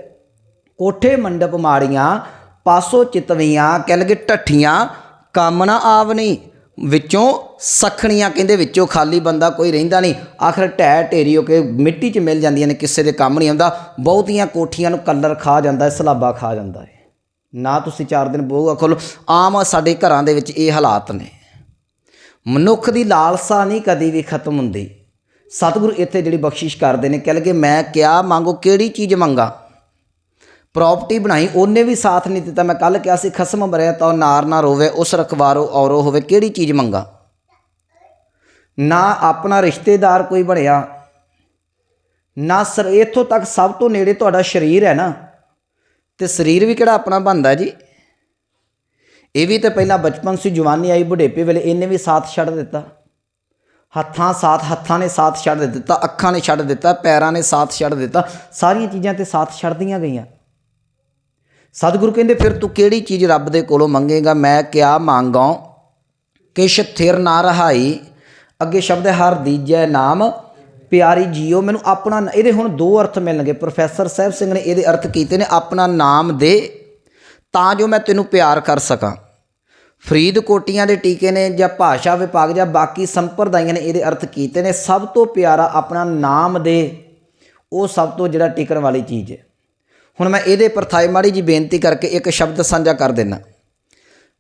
ਕੋਠੇ, ਮੰਡਪ, ਮਾੜੀਆਂ, ਪਾਸੋਂ ਚਿਤਵੀਆਂ, ਕਹਿੰਦੇ ਕਿ ਟੱਠੀਆਂ ਕੰਮ ਨਾ ਨਹੀਂ। ਵਿੱਚੋਂ ਸਖਣੀਆਂ ਕਹਿੰਦੇ ਵਿੱਚੋਂ ਖਾਲੀ ਬੰਦਾ ਕੋਈ ਰਹਿੰਦਾ ਨਹੀਂ। ਆਖਰ ਢਹਿ ਢੇਰੀ ਹੋ ਕੇ ਮਿੱਟੀ 'ਚ ਮਿਲ ਜਾਂਦੀਆਂ ਨੇ, ਕਿਸੇ ਦੇ ਕੰਮ ਨਹੀਂ ਆਉਂਦਾ। ਬਹੁਤੀਆਂ ਕੋਠੀਆਂ ਨੂੰ ਕਲਰ ਖਾ ਜਾਂਦਾ ਹੈ, ਸਲਾਬਾ ਖਾ ਜਾਂਦਾ ਹੈ। ਨਾ ਤੁਸੀਂ 4 ਦਿਨ ਬੋਗਾ ਖੋਲੋ। ਆਮ ਸਾਡੇ ਘਰਾਂ ਦੇ ਵਿੱਚ ਇਹ ਹਾਲਾਤ ਨੇ। ਮਨੁੱਖ ਦੀ ਲਾਲਸਾ ਨਹੀਂ ਕਦੀ ਵੀ ਖਤਮ ਹੁੰਦੀ। ਸਤਿਗੁਰੂ ਇੱਥੇ ਜਿਹੜੀ ਬਖਸ਼ਿਸ਼ ਕਰਦੇ ਨੇ, ਕਹਿ ਲਗੇ, ਮੈਂ ਕਿਆ ਮੰਗੋ ਕਿਹੜੀ ਚੀਜ਼ ਮੰਗਾ? ਪ੍ਰਾਪਰਟੀ ਬਣਾਈ, ਉਹਨੇ ਵੀ ਸਾਥ ਨਹੀਂ ਦਿੱਤਾ। ਮੈਂ ਕੱਲ ਕਿਹਾ ਸੀ, ਖਸਮ ਮਰਿਆ ਤਾਂ ਨਾਰ ਨਾ ਰੋਵੇ, ਉਸ ਰਖਵਾਰੋ ਔਰੋ ਹੋਵੇ, ਕਿਹੜੀ ਚੀਜ਼ ਮੰਗਾ? ਨਾ ਆਪਣਾ ਰਿਸ਼ਤੇਦਾਰ ਕੋਈ ਬਣਿਆ, ਨਾ ਸਰ, ਇੱਥੋਂ ਤੱਕ ਸਭ ਤੋਂ ਨੇੜੇ ਤੁਹਾਡਾ ਸਰੀਰ ਹੈ ਨਾ। ਤੇ ਸਰੀਰ ਵੀ ਕਿਹੜਾ ਆਪਣਾ ਬਣਦਾ ਜੀ? ਇਹ ਵੀ ਤਾਂ ਪਹਿਲਾਂ ਬਚਪਨ ਸੀ, ਜਵਾਨੀ ਆਈ, ਬੁਢੇਪੇ ਵੇਲੇ ਇਹਨੇ ਵੀ ਸਾਥ ਛੱਡ ਦਿੱਤਾ। ਹੱਥਾਂ ਸਾਥ, ਹੱਥਾਂ ਨੇ ਸਾਥ ਛੱਡ ਦਿੱਤਾ, ਅੱਖਾਂ ਨੇ ਛੱਡ ਦਿੱਤਾ, ਪੈਰਾਂ ਨੇ ਸਾਥ ਛੱਡ ਦਿੱਤਾ, ਸਾਰੀਆਂ ਚੀਜ਼ਾਂ ਤੇ ਸਾਥ ਛੱਡਦੀਆਂ ਗਈਆਂ। ਸਤਿਗੁਰੂ ਕਹਿੰਦੇ, ਫਿਰ ਤੂੰ ਕਿਹੜੀ ਚੀਜ਼ ਰੱਬ ਦੇ ਕੋਲੋਂ ਮੰਗੇਗਾ? ਮੈਂ ਕਿਆ ਮੰਗਾਂ ਕਿਛ ਥਿਰ ਨਾ ਰਹਾਈ। ਅੱਗੇ ਸ਼ਬਦ ਹੈ, ਹਰ ਦੀਜੈ ਨਾਮ ਪਿਆਰੀ ਜੀਓ। ਮੈਨੂੰ ਆਪਣਾ ਇਹਦੇ ਹੁਣ ਦੋ ਅਰਥ ਮਿਲਣਗੇ। ਪ੍ਰੋਫੈਸਰ ਸਾਹਿਬ ਸਿੰਘ ਨੇ ਇਹਦੇ ਅਰਥ ਕੀਤੇ ਨੇ ਆਪਣਾ ਨਾਮ ਦੇ, ਤਾਂ ਜੋ ਮੈਂ ਤੈਨੂੰ ਪਿਆਰ ਕਰ ਸਕਾਂ। ਫਰੀਦ ਕੋਟੀਆਂ ਦੇ ਟੀਕੇ ਨੇ, ਜਾਂ ਭਾਸ਼ਾ ਵਿਭਾਗ, ਜਾਂ ਬਾਕੀ ਸੰਪਰਦਾਇਆਂ ਨੇ ਇਹਦੇ ਅਰਥ ਕੀਤੇ ਨੇ। ਸਭ ਤੋਂ ਪਿਆਰਾ ਆਪਣਾ ਨਾਮ ਦੇ, ਉਹ ਸਭ ਤੋਂ ਜਿਹੜਾ ਟਿਕਣ ਵਾਲੀ ਚੀਜ਼ ਹੈ। ਹੁਣ ਮੈਂ ਇਹਦੇ ਪਰਥਾਈ ਮਾੜੀ ਜੀ ਬੇਨਤੀ ਕਰਕੇ ਇੱਕ ਸ਼ਬਦ ਸਾਂਝਾ ਕਰ ਦੇਣਾ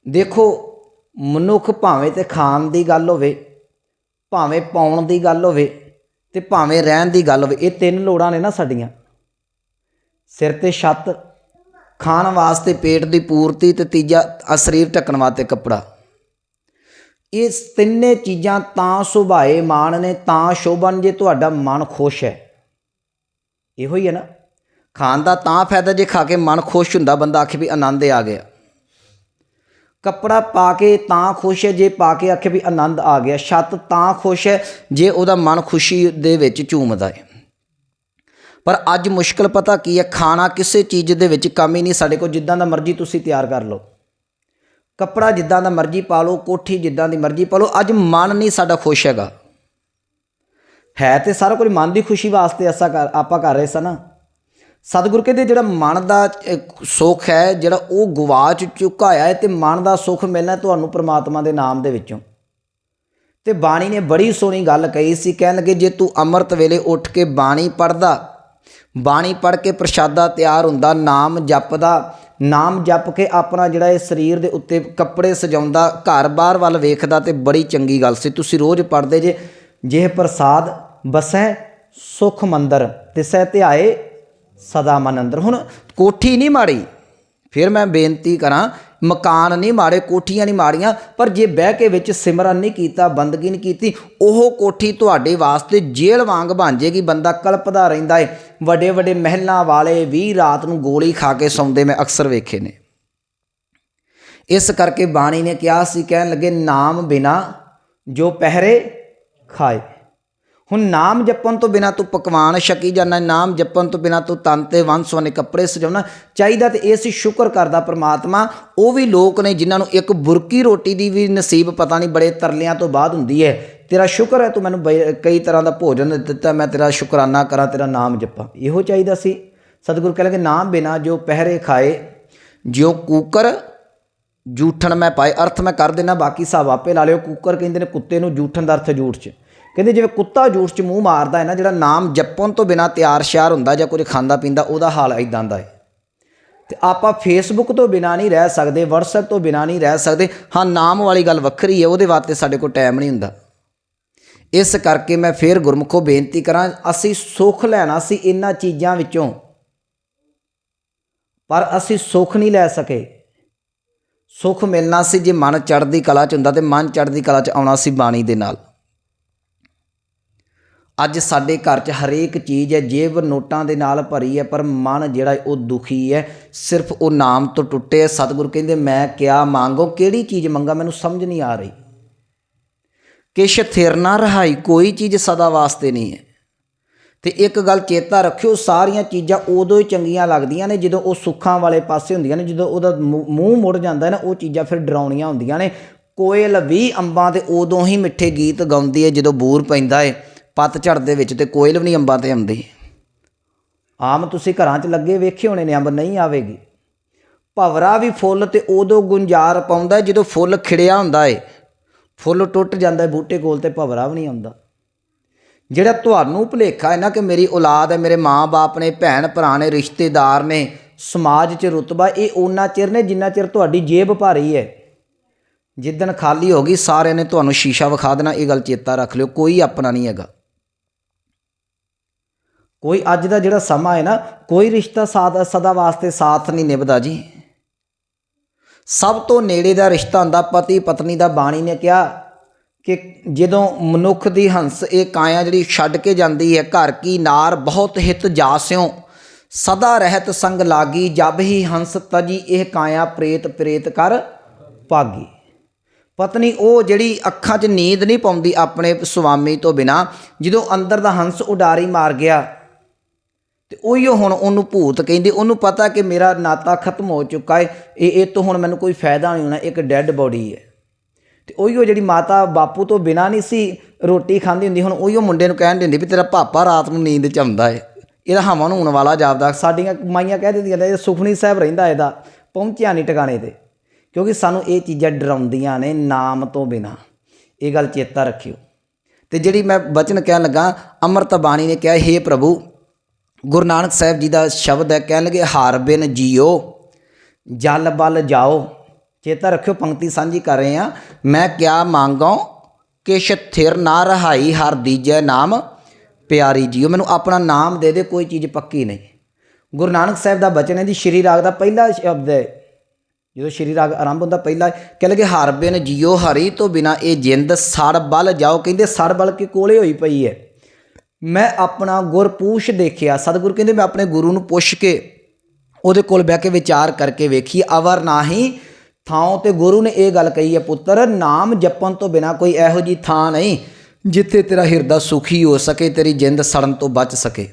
ਦੇਖੋ, ਮਨੁੱਖ ਭਾਵੇਂ ਤੇ ਖਾਣ ਦੀ ਗੱਲ ਹੋਵੇ, ਭਾਵੇਂ ਪਾਉਣ ਦੀ ਗੱਲ ਹੋਵੇ ਤੇ ਭਾਵੇਂ ਰਹਿਣ ਦੀ ਗੱਲ ਹੋਵੇ, ਇਹ ਤਿੰਨ ਲੋੜਾਂ ਨੇ ਨਾ ਸਾਡੀਆਂ। ਸਿਰ ਤੇ ਛੱਤ, ਖਾਣ ਵਾਸਤੇ ਪੇਟ ਦੀ ਪੂਰਤੀ ਤੇ ਤੀਜਾ ਸਰੀਰ ਢੱਕਣ ਵਾਸਤੇ ਕੱਪੜਾ। ਇਹ ਤਿੰਨੇ ਚੀਜ਼ਾਂ ਤਾਂ ਸੁਭਾਏ ਮਾਨ ਨੇ, ਤਾਂ ਸ਼ੋਭਨ ਜੇ ਤੁਹਾਡਾ ਮਨ ਖੁਸ਼ ਹੈ। ਇਹੋ ਹੀ ਹੈ ਨਾ। ਖਾਣ ਦਾ ਤਾਂ ਫਾਇਦਾ ਜੇ ਖਾ ਕੇ ਮਨ ਖੁਸ਼ ਹੁੰਦਾ, ਬੰਦਾ ਆਖੇ ਵੀ ਆਨੰਦ ਆ ਗਿਆ। ਕੱਪੜਾ ਪਾ ਕੇ ਤਾਂ ਖੁਸ਼ ਹੈ, ਜੇ ਪਾ ਕੇ ਆਖੇ ਵੀ ਆਨੰਦ ਆ ਗਿਆ। ਛੱਤ ਤਾਂ ਖੁਸ਼ ਹੈ, ਜੇ ਉਹਦਾ ਮਨ ਖੁਸ਼ੀ ਦੇ ਵਿੱਚ ਝੂਮਦਾ ਹੈ। ਪਰ ਅੱਜ ਮੁਸ਼ਕਲ ਪਤਾ ਕੀ ਹੈ, ਖਾਣਾ ਕਿਸੇ ਚੀਜ਼ ਦੇ ਵਿੱਚ ਕਮੀ ਨਹੀਂ, ਸਾਡੇ ਕੋਲ ਜਿੱਦਾਂ ਦਾ ਮਰਜ਼ੀ ਤੁਸੀਂ ਤਿਆਰ ਕਰ ਲਓ। ਕੱਪੜਾ ਜਿੱਦਾਂ ਦਾ ਮਰਜ਼ੀ ਪਾ ਲਓ, ਕੋਠੀ ਜਿੱਦਾਂ ਦੀ ਮਰਜ਼ੀ ਪਾ ਲਓ, ਅੱਜ ਮਨ ਨਹੀਂ ਸਾਡਾ ਖੁਸ਼ ਹੈਗਾ। ਹੈ ਤੇ ਸਾਰਾ ਕੁਝ ਮਨ ਦੀ ਖੁਸ਼ੀ ਵਾਸਤੇ ਅਸਾ ਕਰ, ਆਪਾਂ ਕਰ ਰਹੇ ਸਾਂ ਨਾ। ਸਤਿਗੁਰ ਕਹਿੰਦੇ ਜਿਹੜਾ ਮਨ ਦਾ ਅਹ, ਸੁੱਖ ਹੈ ਜਿਹੜਾ ਉਹ ਗਵਾਚ ਚੁੱਕਾ ਹੋਇਆ ਹੈ ਤੇ ਮਨ ਦਾ ਸੁੱਖ ਮਿਲਣਾ ਤੁਹਾਨੂੰ ਪ੍ਰਮਾਤਮਾ ਦੇ ਨਾਮ ਦੇ ਵਿੱਚੋਂ। ਤੇ ਬਾਣੀ ਨੇ ਬੜੀ ਸੋਹਣੀ ਗੱਲ ਕਹੀ ਸੀ ਕਹਿਣ ਲੱਗੇ ਜੇ ਤੂੰ ਅੰਮ੍ਰਿਤ ਵੇਲੇ ਉੱਠ ਕੇ ਬਾਣੀ ਪੜਦਾ ਬਾਣੀ ਪੜ ਕੇ ਪ੍ਰਸ਼ਾਦਾ ਤਿਆਰ ਹੁੰਦਾ ਨਾਮ ਜਪਦਾ ਨਾਮ ਜਪ ਕੇ ਆਪਣਾ ਜਿਹੜਾ ਇਹ ਸਰੀਰ ਦੇ ਉੱਤੇ ਕੱਪੜੇ ਸਜਾਉਂਦਾ ਘਰ-ਬਾਰ ਵੱਲ ਵੇਖਦਾ ਤੇ ਬੜੀ ਚੰਗੀ ਗੱਲ ਸੀ। ਤੁਸੀਂ ਰੋਜ਼ ਪੜਦੇ ਜੇ ਜੇ ਪ੍ਰਸਾਦ ਬਸੈ ਸੁਖ ਮੰਦਰ ਤਿਸੈ ਧਿਆਏ ਸਦਾ ਮਨ ਅੰਦਰ। ਹੁਣ ਕੋਠੀ ਨਹੀਂ ਮਾੜੀ। ਫਿਰ ਮੈਂ ਬੇਨਤੀ ਕਰਾਂ, ਮਕਾਨ ਨਹੀਂ ਮਾੜੇ, ਕੋਠੀਆਂ ਨਹੀਂ ਮਾੜੀਆਂ, ਪਰ ਜੇ ਬਹਿ ਕੇ ਵਿੱਚ ਸਿਮਰਨ ਨਹੀਂ ਕੀਤਾ, ਬੰਦਗੀ ਨਹੀਂ ਕੀਤੀ, ਉਹ ਕੋਠੀ ਤੁਹਾਡੇ ਵਾਸਤੇ ਜੇਲ੍ਹ ਵਾਂਗ ਬਣ ਜੇਗੀ, ਬੰਦਾ ਕਲਪਦਾ ਰਹਿੰਦਾ ਏ। ਵੱਡੇ ਵੱਡੇ ਮਹਿਲਾਂ ਵਾਲੇ ਵੀ ਰਾਤ ਨੂੰ ਗੋਲੀ ਖਾ ਕੇ ਸੌਂਦੇ ਮੈਂ ਅਕਸਰ ਵੇਖੇ ਨੇ। ਇਸ ਕਰਕੇ ਬਾਣੀ ਨੇ ਕਿਹਾ ਸੀ, ਕਹਿਣ ਲੱਗੇ, ਨਾਮ ਬਿਨਾ ਜੋ ਪਹਿਰੇ ਖਾਏ। ਹੁਣ ਨਾਮ ਜਪਣ ਤੋਂ ਬਿਨਾ ਤੂੰ ਪਕਵਾਨ ਛਕੀ ਜਾਂਦਾ, ਨਾਮ ਜਪਣ ਤੋਂ ਬਿਨਾ ਤੂੰ ਤਨ ਤੇ ਵੰਸਵਨੇ ਕੱਪੜੇ ਸਜਾਉਣਾ ਚਾਹੀਦਾ ਤੇ ਇਹ ਸੀ ਸ਼ੁਕਰ ਕਰਦਾ ਪ੍ਰਮਾਤਮਾ। ਉਹ ਵੀ ਲੋਕ ਨੇ ਜਿਨ੍ਹਾਂ ਨੂੰ ਇੱਕ ਬੁਰਕੀ ਰੋਟੀ ਦੀ ਵੀ ਨਸੀਬ ਪਤਾ ਨਹੀਂ, ਬੜੇ ਤਰਲਿਆਂ ਤੋਂ ਬਾਅਦ ਹੁੰਦੀ ਹੈ। ਤੇਰਾ ਸ਼ੁਕਰ ਹੈ ਤੂੰ ਮੈਨੂੰ ਬਈ- ਕਈ ਤਰ੍ਹਾਂ ਦਾ ਭੋਜਨ ਦਿੱਤਾ, ਮੈਂ ਤੇਰਾ ਸ਼ੁਕਰਾਨਾ ਕਰਾਂ, ਤੇਰਾ ਨਾਮ ਜਪਾਂ। ਇਹੋ ਚਾਹੀਦਾ ਸੀ। ਸਤਿਗੁਰ ਕਹਿੰਦੇ ਨਾਮ ਬਿਨਾ ਜੋ ਪਹਿਰੇ ਖਾਏ, ਜਿਉ ਕੂਕਰ ਜੂਠਣ ਮੈਂ ਪਾਏ। ਅਰਥ ਮੈਂ ਕਰ ਦੇਣਾ ਬਾਕੀ ਹਿਸਾਬ ਆਪੇ ਲਾ ਲਿਓ। ਕੂਕਰ ਕਹਿੰਦੇ ਨੇ, ਕੁੱਤੇ ਨੂੰ ਜੂਠਣ ਦਾ ਅਰਥ ਜੂਠ ਚ। ਕਹਿੰਦੇ ਜਿਵੇਂ ਕੁੱਤਾ ਜੂਸ ਚ ਮੂੰਹ ਮਾਰਦਾ ਹੈ ਨਾ, ਜਿਹੜਾ ਨਾਮ ਜਪਣ ਤੋਂ ਬਿਨਾ ਤਿਆਰ ਸ਼ਿਆਰ ਹੁੰਦਾ ਜਾਂ ਕੁਝ ਖਾਂਦਾ ਪੀਂਦਾ, ਉਹਦਾ ਹਾਲ ਇਦਾਂ ਦਾ ਹੈ। ਤੇ ਆਪਾਂ ਫੇਸਬੁੱਕ ਤੋਂ ਬਿਨਾ ਨਹੀਂ ਰਹਿ ਸਕਦੇ, WhatsApp ਤੋਂ ਬਿਨਾ ਨਹੀਂ ਰਹਿ ਸਕਦੇ। ਹਾਂ, ਨਾਮ ਵਾਲੀ ਗੱਲ ਵੱਖਰੀ ਹੈ, ਉਹਦੇ ਵਾਸਤੇ ਸਾਡੇ ਕੋਲ ਟਾਈਮ ਨਹੀਂ ਹੁੰਦਾ। ਇਸ ਕਰਕੇ ਮੈਂ ਫੇਰ ਗੁਰਮੁਖੋ ਬੇਨਤੀ ਕਰਾਂ, ਅਸੀਂ ਸੁੱਖ ਲੈਣਾ ਸੀ ਇਹਨਾਂ ਚੀਜ਼ਾਂ ਵਿੱਚੋਂ, ਪਰ ਅਸੀਂ ਸੁੱਖ ਨਹੀਂ ਲੈ ਸਕੇ। ਸੁੱਖ ਮਿਲਣਾ ਸੀ ਜੇ ਮਨ ਚੜ੍ਹਦੀ ਕਲਾ ਚ ਹੁੰਦਾ ਤੇ ਮਨ ਚੜ੍ਹਦੀ ਕਲਾ ਚ ਆਉਣਾ ਸੀ ਬਾਣੀ ਦੇ ਨਾਲ। ਅੱਜ ਸਾਡੇ ਘਰ 'ਚ ਹਰੇਕ ਚੀਜ਼ ਹੈ, ਜੇਬ ਨੋਟਾਂ ਦੇ ਨਾਲ ਭਰੀ ਹੈ, ਪਰ ਮਨ ਜਿਹੜਾ ਉਹ ਦੁਖੀ ਹੈ, ਸਿਰਫ ਉਹ ਨਾਮ ਤੋਂ ਟੁੱਟੇ ਹੈ। ਸਤਿਗੁਰੂ ਕਹਿੰਦੇ, ਮੈਂ ਕਿਆ ਮੰਗੋ, ਕਿਹੜੀ ਚੀਜ਼ ਮੰਗਾ, ਮੈਨੂੰ ਸਮਝ ਨਹੀਂ ਆ ਰਹੀ। ਕਿਛ ਥਿਰ ਨਾ ਰਹਾਈ, ਕੋਈ ਚੀਜ਼ ਸਦਾ ਵਾਸਤੇ ਨਹੀਂ ਹੈ। ਤੇ ਇੱਕ ਗੱਲ ਚੇਤਾ ਰੱਖਿਓ, ਸਾਰੀਆਂ ਚੀਜ਼ਾਂ ਉਦੋਂ ਹੀ ਚੰਗੀਆਂ ਲੱਗਦੀਆਂ ਨੇ, ਜਦੋਂ ਉਹ ਸੁੱਖਾਂ ਵਾਲੇ ਪਾਸੇ ਹੁੰਦੀਆਂ ਨੇ, ਜਦੋਂ ਉਹਦਾ ਮੂੰਹ ਮੂੰਹ ਮੁੜ ਜਾਂਦਾ ਹੈ ਨਾ, ਉਹ ਚੀਜ਼ਾਂ ਫਿਰ ਡਰਾਉਣੀਆਂ ਹੁੰਦੀਆਂ ਨੇ। ਕੋਇਲ ਵੀ ਅੰਬਾਂ ਤੇ ਉਦੋਂ ਹੀ ਮਿੱਠੇ ਗੀਤ ਗਾਉਂਦੀ ਹੈ, ਜਦੋਂ ਬੂਰ ਪੈਂਦਾ ਹੈ ਪਤਝੜ ਦੇ ਵਿੱਚ ਤੇ ਕੋਇਲ ਵੀ ਨਹੀਂ ਅੰਬਾਂ ਤੇ ਆਉਂਦੀ। ਆਮ ਤੁਸੀਂ ਘਰਾਂ 'ਚ ਲੱਗੇ ਵੇਖੇ ਹੋਣੇ ਨੇ, ਅੰਬ ਨਹੀਂ ਆਵੇਗੀ। ਭਵਰਾ ਵੀ ਫੁੱਲ ਤੇ ਉਦੋਂ ਗੁੰਜਾਰ ਪਾਉਂਦਾ ਜਦੋਂ ਫੁੱਲ ਖਿੜਿਆ ਹੁੰਦਾ ਏ। ਫੁੱਲ ਟੁੱਟ ਜਾਂਦਾ ਬੂਟੇ ਕੋਲ ਤੇ ਭਵਰਾ ਵੀ ਨਹੀਂ ਆਉਂਦਾ। ਜਿਹੜਾ ਤੁਹਾਨੂੰ ਭੁਲੇਖਾ ਹੈ ਨਾ ਕਿ ਮੇਰੀ ਔਲਾਦ ਹੈ, ਮੇਰੇ ਮਾਂ-ਬਾਪ ਨੇ ਭੈਣ ਭਰਾ ਨੇ, ਰਿਸ਼ਤੇਦਾਰ ਨੇ, ਸਮਾਜ 'ਚ ਰੁਤਬਾ, ਇਹ ਓਨਾ ਚਿਰ ਨੇ ਜਿੰਨਾ ਚਿਰ ਤੁਹਾਡੀ ਜੇਬ ਭਾਰੀ ਹੈ। ਜਿੱਦਣ ਖਾਲੀ ਹੋ ਗਈ, ਸਾਰਿਆਂ ਨੇ ਤੁਹਾਨੂੰ ਸ਼ੀਸ਼ਾ ਵਿਖਾ ਦੇਣਾ, ਇਹ ਗੱਲ ਚੇਤਾ ਰੱਖ ਲਿਓ, ਕੋਈ ਆਪਣਾ ਨਹੀਂ ਹੈਗਾ। ਕੋਈ ਅੱਜ ਦਾ ਜਿਹੜਾ ਸਮਾਂ ਹੈ ਨਾ, ਕੋਈ ਰਿਸ਼ਤਾ ਸਾਦਾ ਸਦਾ ਵਾਸਤੇ ਸਾਥ ਨਹੀਂ ਨਿਭਦਾ ਜੀ। ਸਭ ਤੋਂ ਨੇੜੇ ਦਾ ਰਿਸ਼ਤਾ ਹੁੰਦਾ, ਪਤੀ ਪਤਨੀ ਦਾ ਬਾਣੀ ਨੇ ਕਿਹਾ ਕਿ ਜਦੋਂ ਮਨੁੱਖ ਦੀ ਹੰਸ, ਇਹ ਕਾਇਆ ਜਿਹੜੀ ਛੱਡ ਕੇ ਜਾਂਦੀ ਹੈ, ਘਰ ਕੀ ਨਾਰ ਬਹੁਤ ਹਿਤ ਜਾਸਿਓ ਸਦਾ ਰਹਿਤ ਸੰਗ ਲਾਗੀ, ਜਬ ਹੀ ਹੰਸ ਤਜੀ, ਇਹ ਕਾਇਆ ਪ੍ਰੇਤ ਪ੍ਰੇਤ ਕਰ ਭਾਗੀ। ਪਤਨੀ ਉਹ ਜਿਹੜੀ ਅੱਖਾਂ 'ਚ ਨੀਂਦ ਨਹੀਂ ਪਾਉਂਦੀ ਆਪਣੇ ਸੁਆਮੀ ਤੋਂ ਬਿਨਾ, ਜਦੋਂ ਅੰਦਰ ਦਾ ਹੰਸ ਉਡਾਰੀ ਮਾਰ ਗਿਆ ਤੇ ਉਹੀਓ ਹੁਣ ਉਹਨੂੰ ਭੂਤ ਕਹਿੰਦੇ, ਉਹਨੂੰ ਪਤਾ ਕਿ ਮੇਰਾ ਨਾਤਾ ਖਤਮ ਹੋ ਚੁੱਕਾ ਹੈ ਇਹ ਇਹ ਤੋਂ ਹੁਣ ਮੈਨੂੰ ਕੋਈ ਫਾਇਦਾ ਨਹੀਂ ਹੋਣਾ, ਇੱਕ ਡੈੱਡ ਬੋਡੀ ਹੈ ਤੇ ਉਹੀਓ ਜਿਹੜੀ ਮਾਤਾ ਬਾਪੂ ਤੋਂ ਬਿਨਾ ਨਹੀਂ ਸੀ ਰੋਟੀ ਖਾਂਦੀ ਹੁੰਦੀ, ਹੁਣ ਉਹੀਓ ਮੁੰਡੇ ਨੂੰ ਕਹਿਣ ਦਿੰਦੀ ਵੀ ਤੇਰਾ ਪਾਪਾ ਰਾਤ ਨੂੰ ਨੀਂਦ ਚ ਆਉਂਦਾ ਹੈ ਇਹਦਾ ਹਵਾਂ ਨੂੰ ਹੋਣ ਵਾਲਾ ਜਾਪਦਾ। ਸਾਡੀਆਂ ਮਾਈਆਂ ਕਹਿ ਦਿੰਦੀਆਂ ਨੇ, ਇਹ ਸੁਖਣੀ ਸਾਹਿਬ ਰਹਿੰਦਾ ਇਹਦਾ, ਪਹੁੰਚਿਆ ਨਹੀਂ ਟਿਕਾਣੇ ਤੇ। ਕਿਉਂਕਿ ਸਾਨੂੰ ਇਹ ਚੀਜ਼ਾਂ ਡਰਾਉਂਦੀਆਂ ਨੇ ਨਾਮ ਤੋਂ ਬਿਨਾ। ਇਹ ਗੱਲ ਚੇਤਾ ਰੱਖਿਓ। ਤੇ ਜਿਹੜੀ ਮੈਂ ਬਚਨ ਕਹਿਣ ਲੱਗਾ, ਅੰਮ੍ਰਿਤ ਬਾਣੀ ਨੇ ਕਿਹਾ, ਹੇ ਪ੍ਰਭੂ ਗੁਰੂ ਨਾਨਕ ਸਾਹਿਬ ਜੀ ਦਾ ਸ਼ਬਦ ਹੈ, ਕਹਿਣ ਲੱਗੇ, ਹਾਰ ਬਿਨ ਜੀਓ, ਜਲ ਬਲ ਜਾਓ। ਚੇਤਾ ਰੱਖਿਓ, ਪੰਕਤੀ ਸਾਂਝੀ ਕਰ ਰਹੇ ਆ ਮੈਂ ਕਿਆ ਮੰਗਾਂ, ਕਿਛ ਥਿਰ ਨਾ ਰਹਾਈ, ਹਰ ਦੀਜੈ ਨਾਮ ਪਿਆਰੀ ਜੀਓ। ਮੈਨੂੰ ਆਪਣਾ ਨਾਮ ਦੇ ਦੇ, ਕੋਈ ਚੀਜ਼ ਪੱਕੀ ਨਹੀਂ। ਗੁਰੂ ਨਾਨਕ ਸਾਹਿਬ ਦਾ ਬਚਨ ਹੈ ਜੀ, ਸ਼੍ਰੀ ਰਾਗ ਦਾ ਪਹਿਲਾ ਸ਼ਬਦ ਹੈ। ਜਦੋਂ ਸ਼੍ਰੀ ਰਾਗ ਆਰੰਭ ਹੁੰਦਾ, ਪਹਿਲਾ ਕਹਿ ਲਗੇ, ਹਰ ਬਿਨ ਜੀਓ, ਹਰੀ ਤੋਂ ਬਿਨਾ ਇਹ ਜਿੰਦ, ਸੜ ਬਲ ਜਾਓ। ਕਹਿੰਦੇ, ਸੜ ਬਲ ਕੇ ਕੋਲੇ ਹੋਈ ਪਈ ਹੈ। ਮੈਂ ਆਪਣਾ ਗੁਰਪੂਸ਼ ਦੇਖਿਆ, ਸਤਿਗੁਰੂ ਕਹਿੰਦੇ ਮੈਂ ਆਪਣੇ ਗੁਰੂ ਨੂੰ ਪੁੱਛ ਕੇ ਉਹਦੇ ਕੋਲ ਬਹਿ ਕੇ ਵਿਚਾਰ ਕਰਕੇ ਵੇਖੀ, ਅਵਰ ਨਾਹੀ ਥਾਂ ਤੇ ਗੁਰੂ ਨੇ ਇਹ ਗੱਲ ਕਹੀ ਹੈ, ਪੁੱਤਰ, ਨਾਮ ਜਪਣ ਤੋਂ ਬਿਨਾ ਕੋਈ ਇਹੋ ਜੀ ਥਾਂ ਨਹੀਂ ਜਿੱਥੇ ਤੇਰਾ ਹਿਰਦਾ ਸੁਖੀ ਹੋ ਸਕੇ, ਤੇਰੀ ਜਿੰਦ ਸੜਨ ਤੋਂ ਬਚ ਸਕੇ।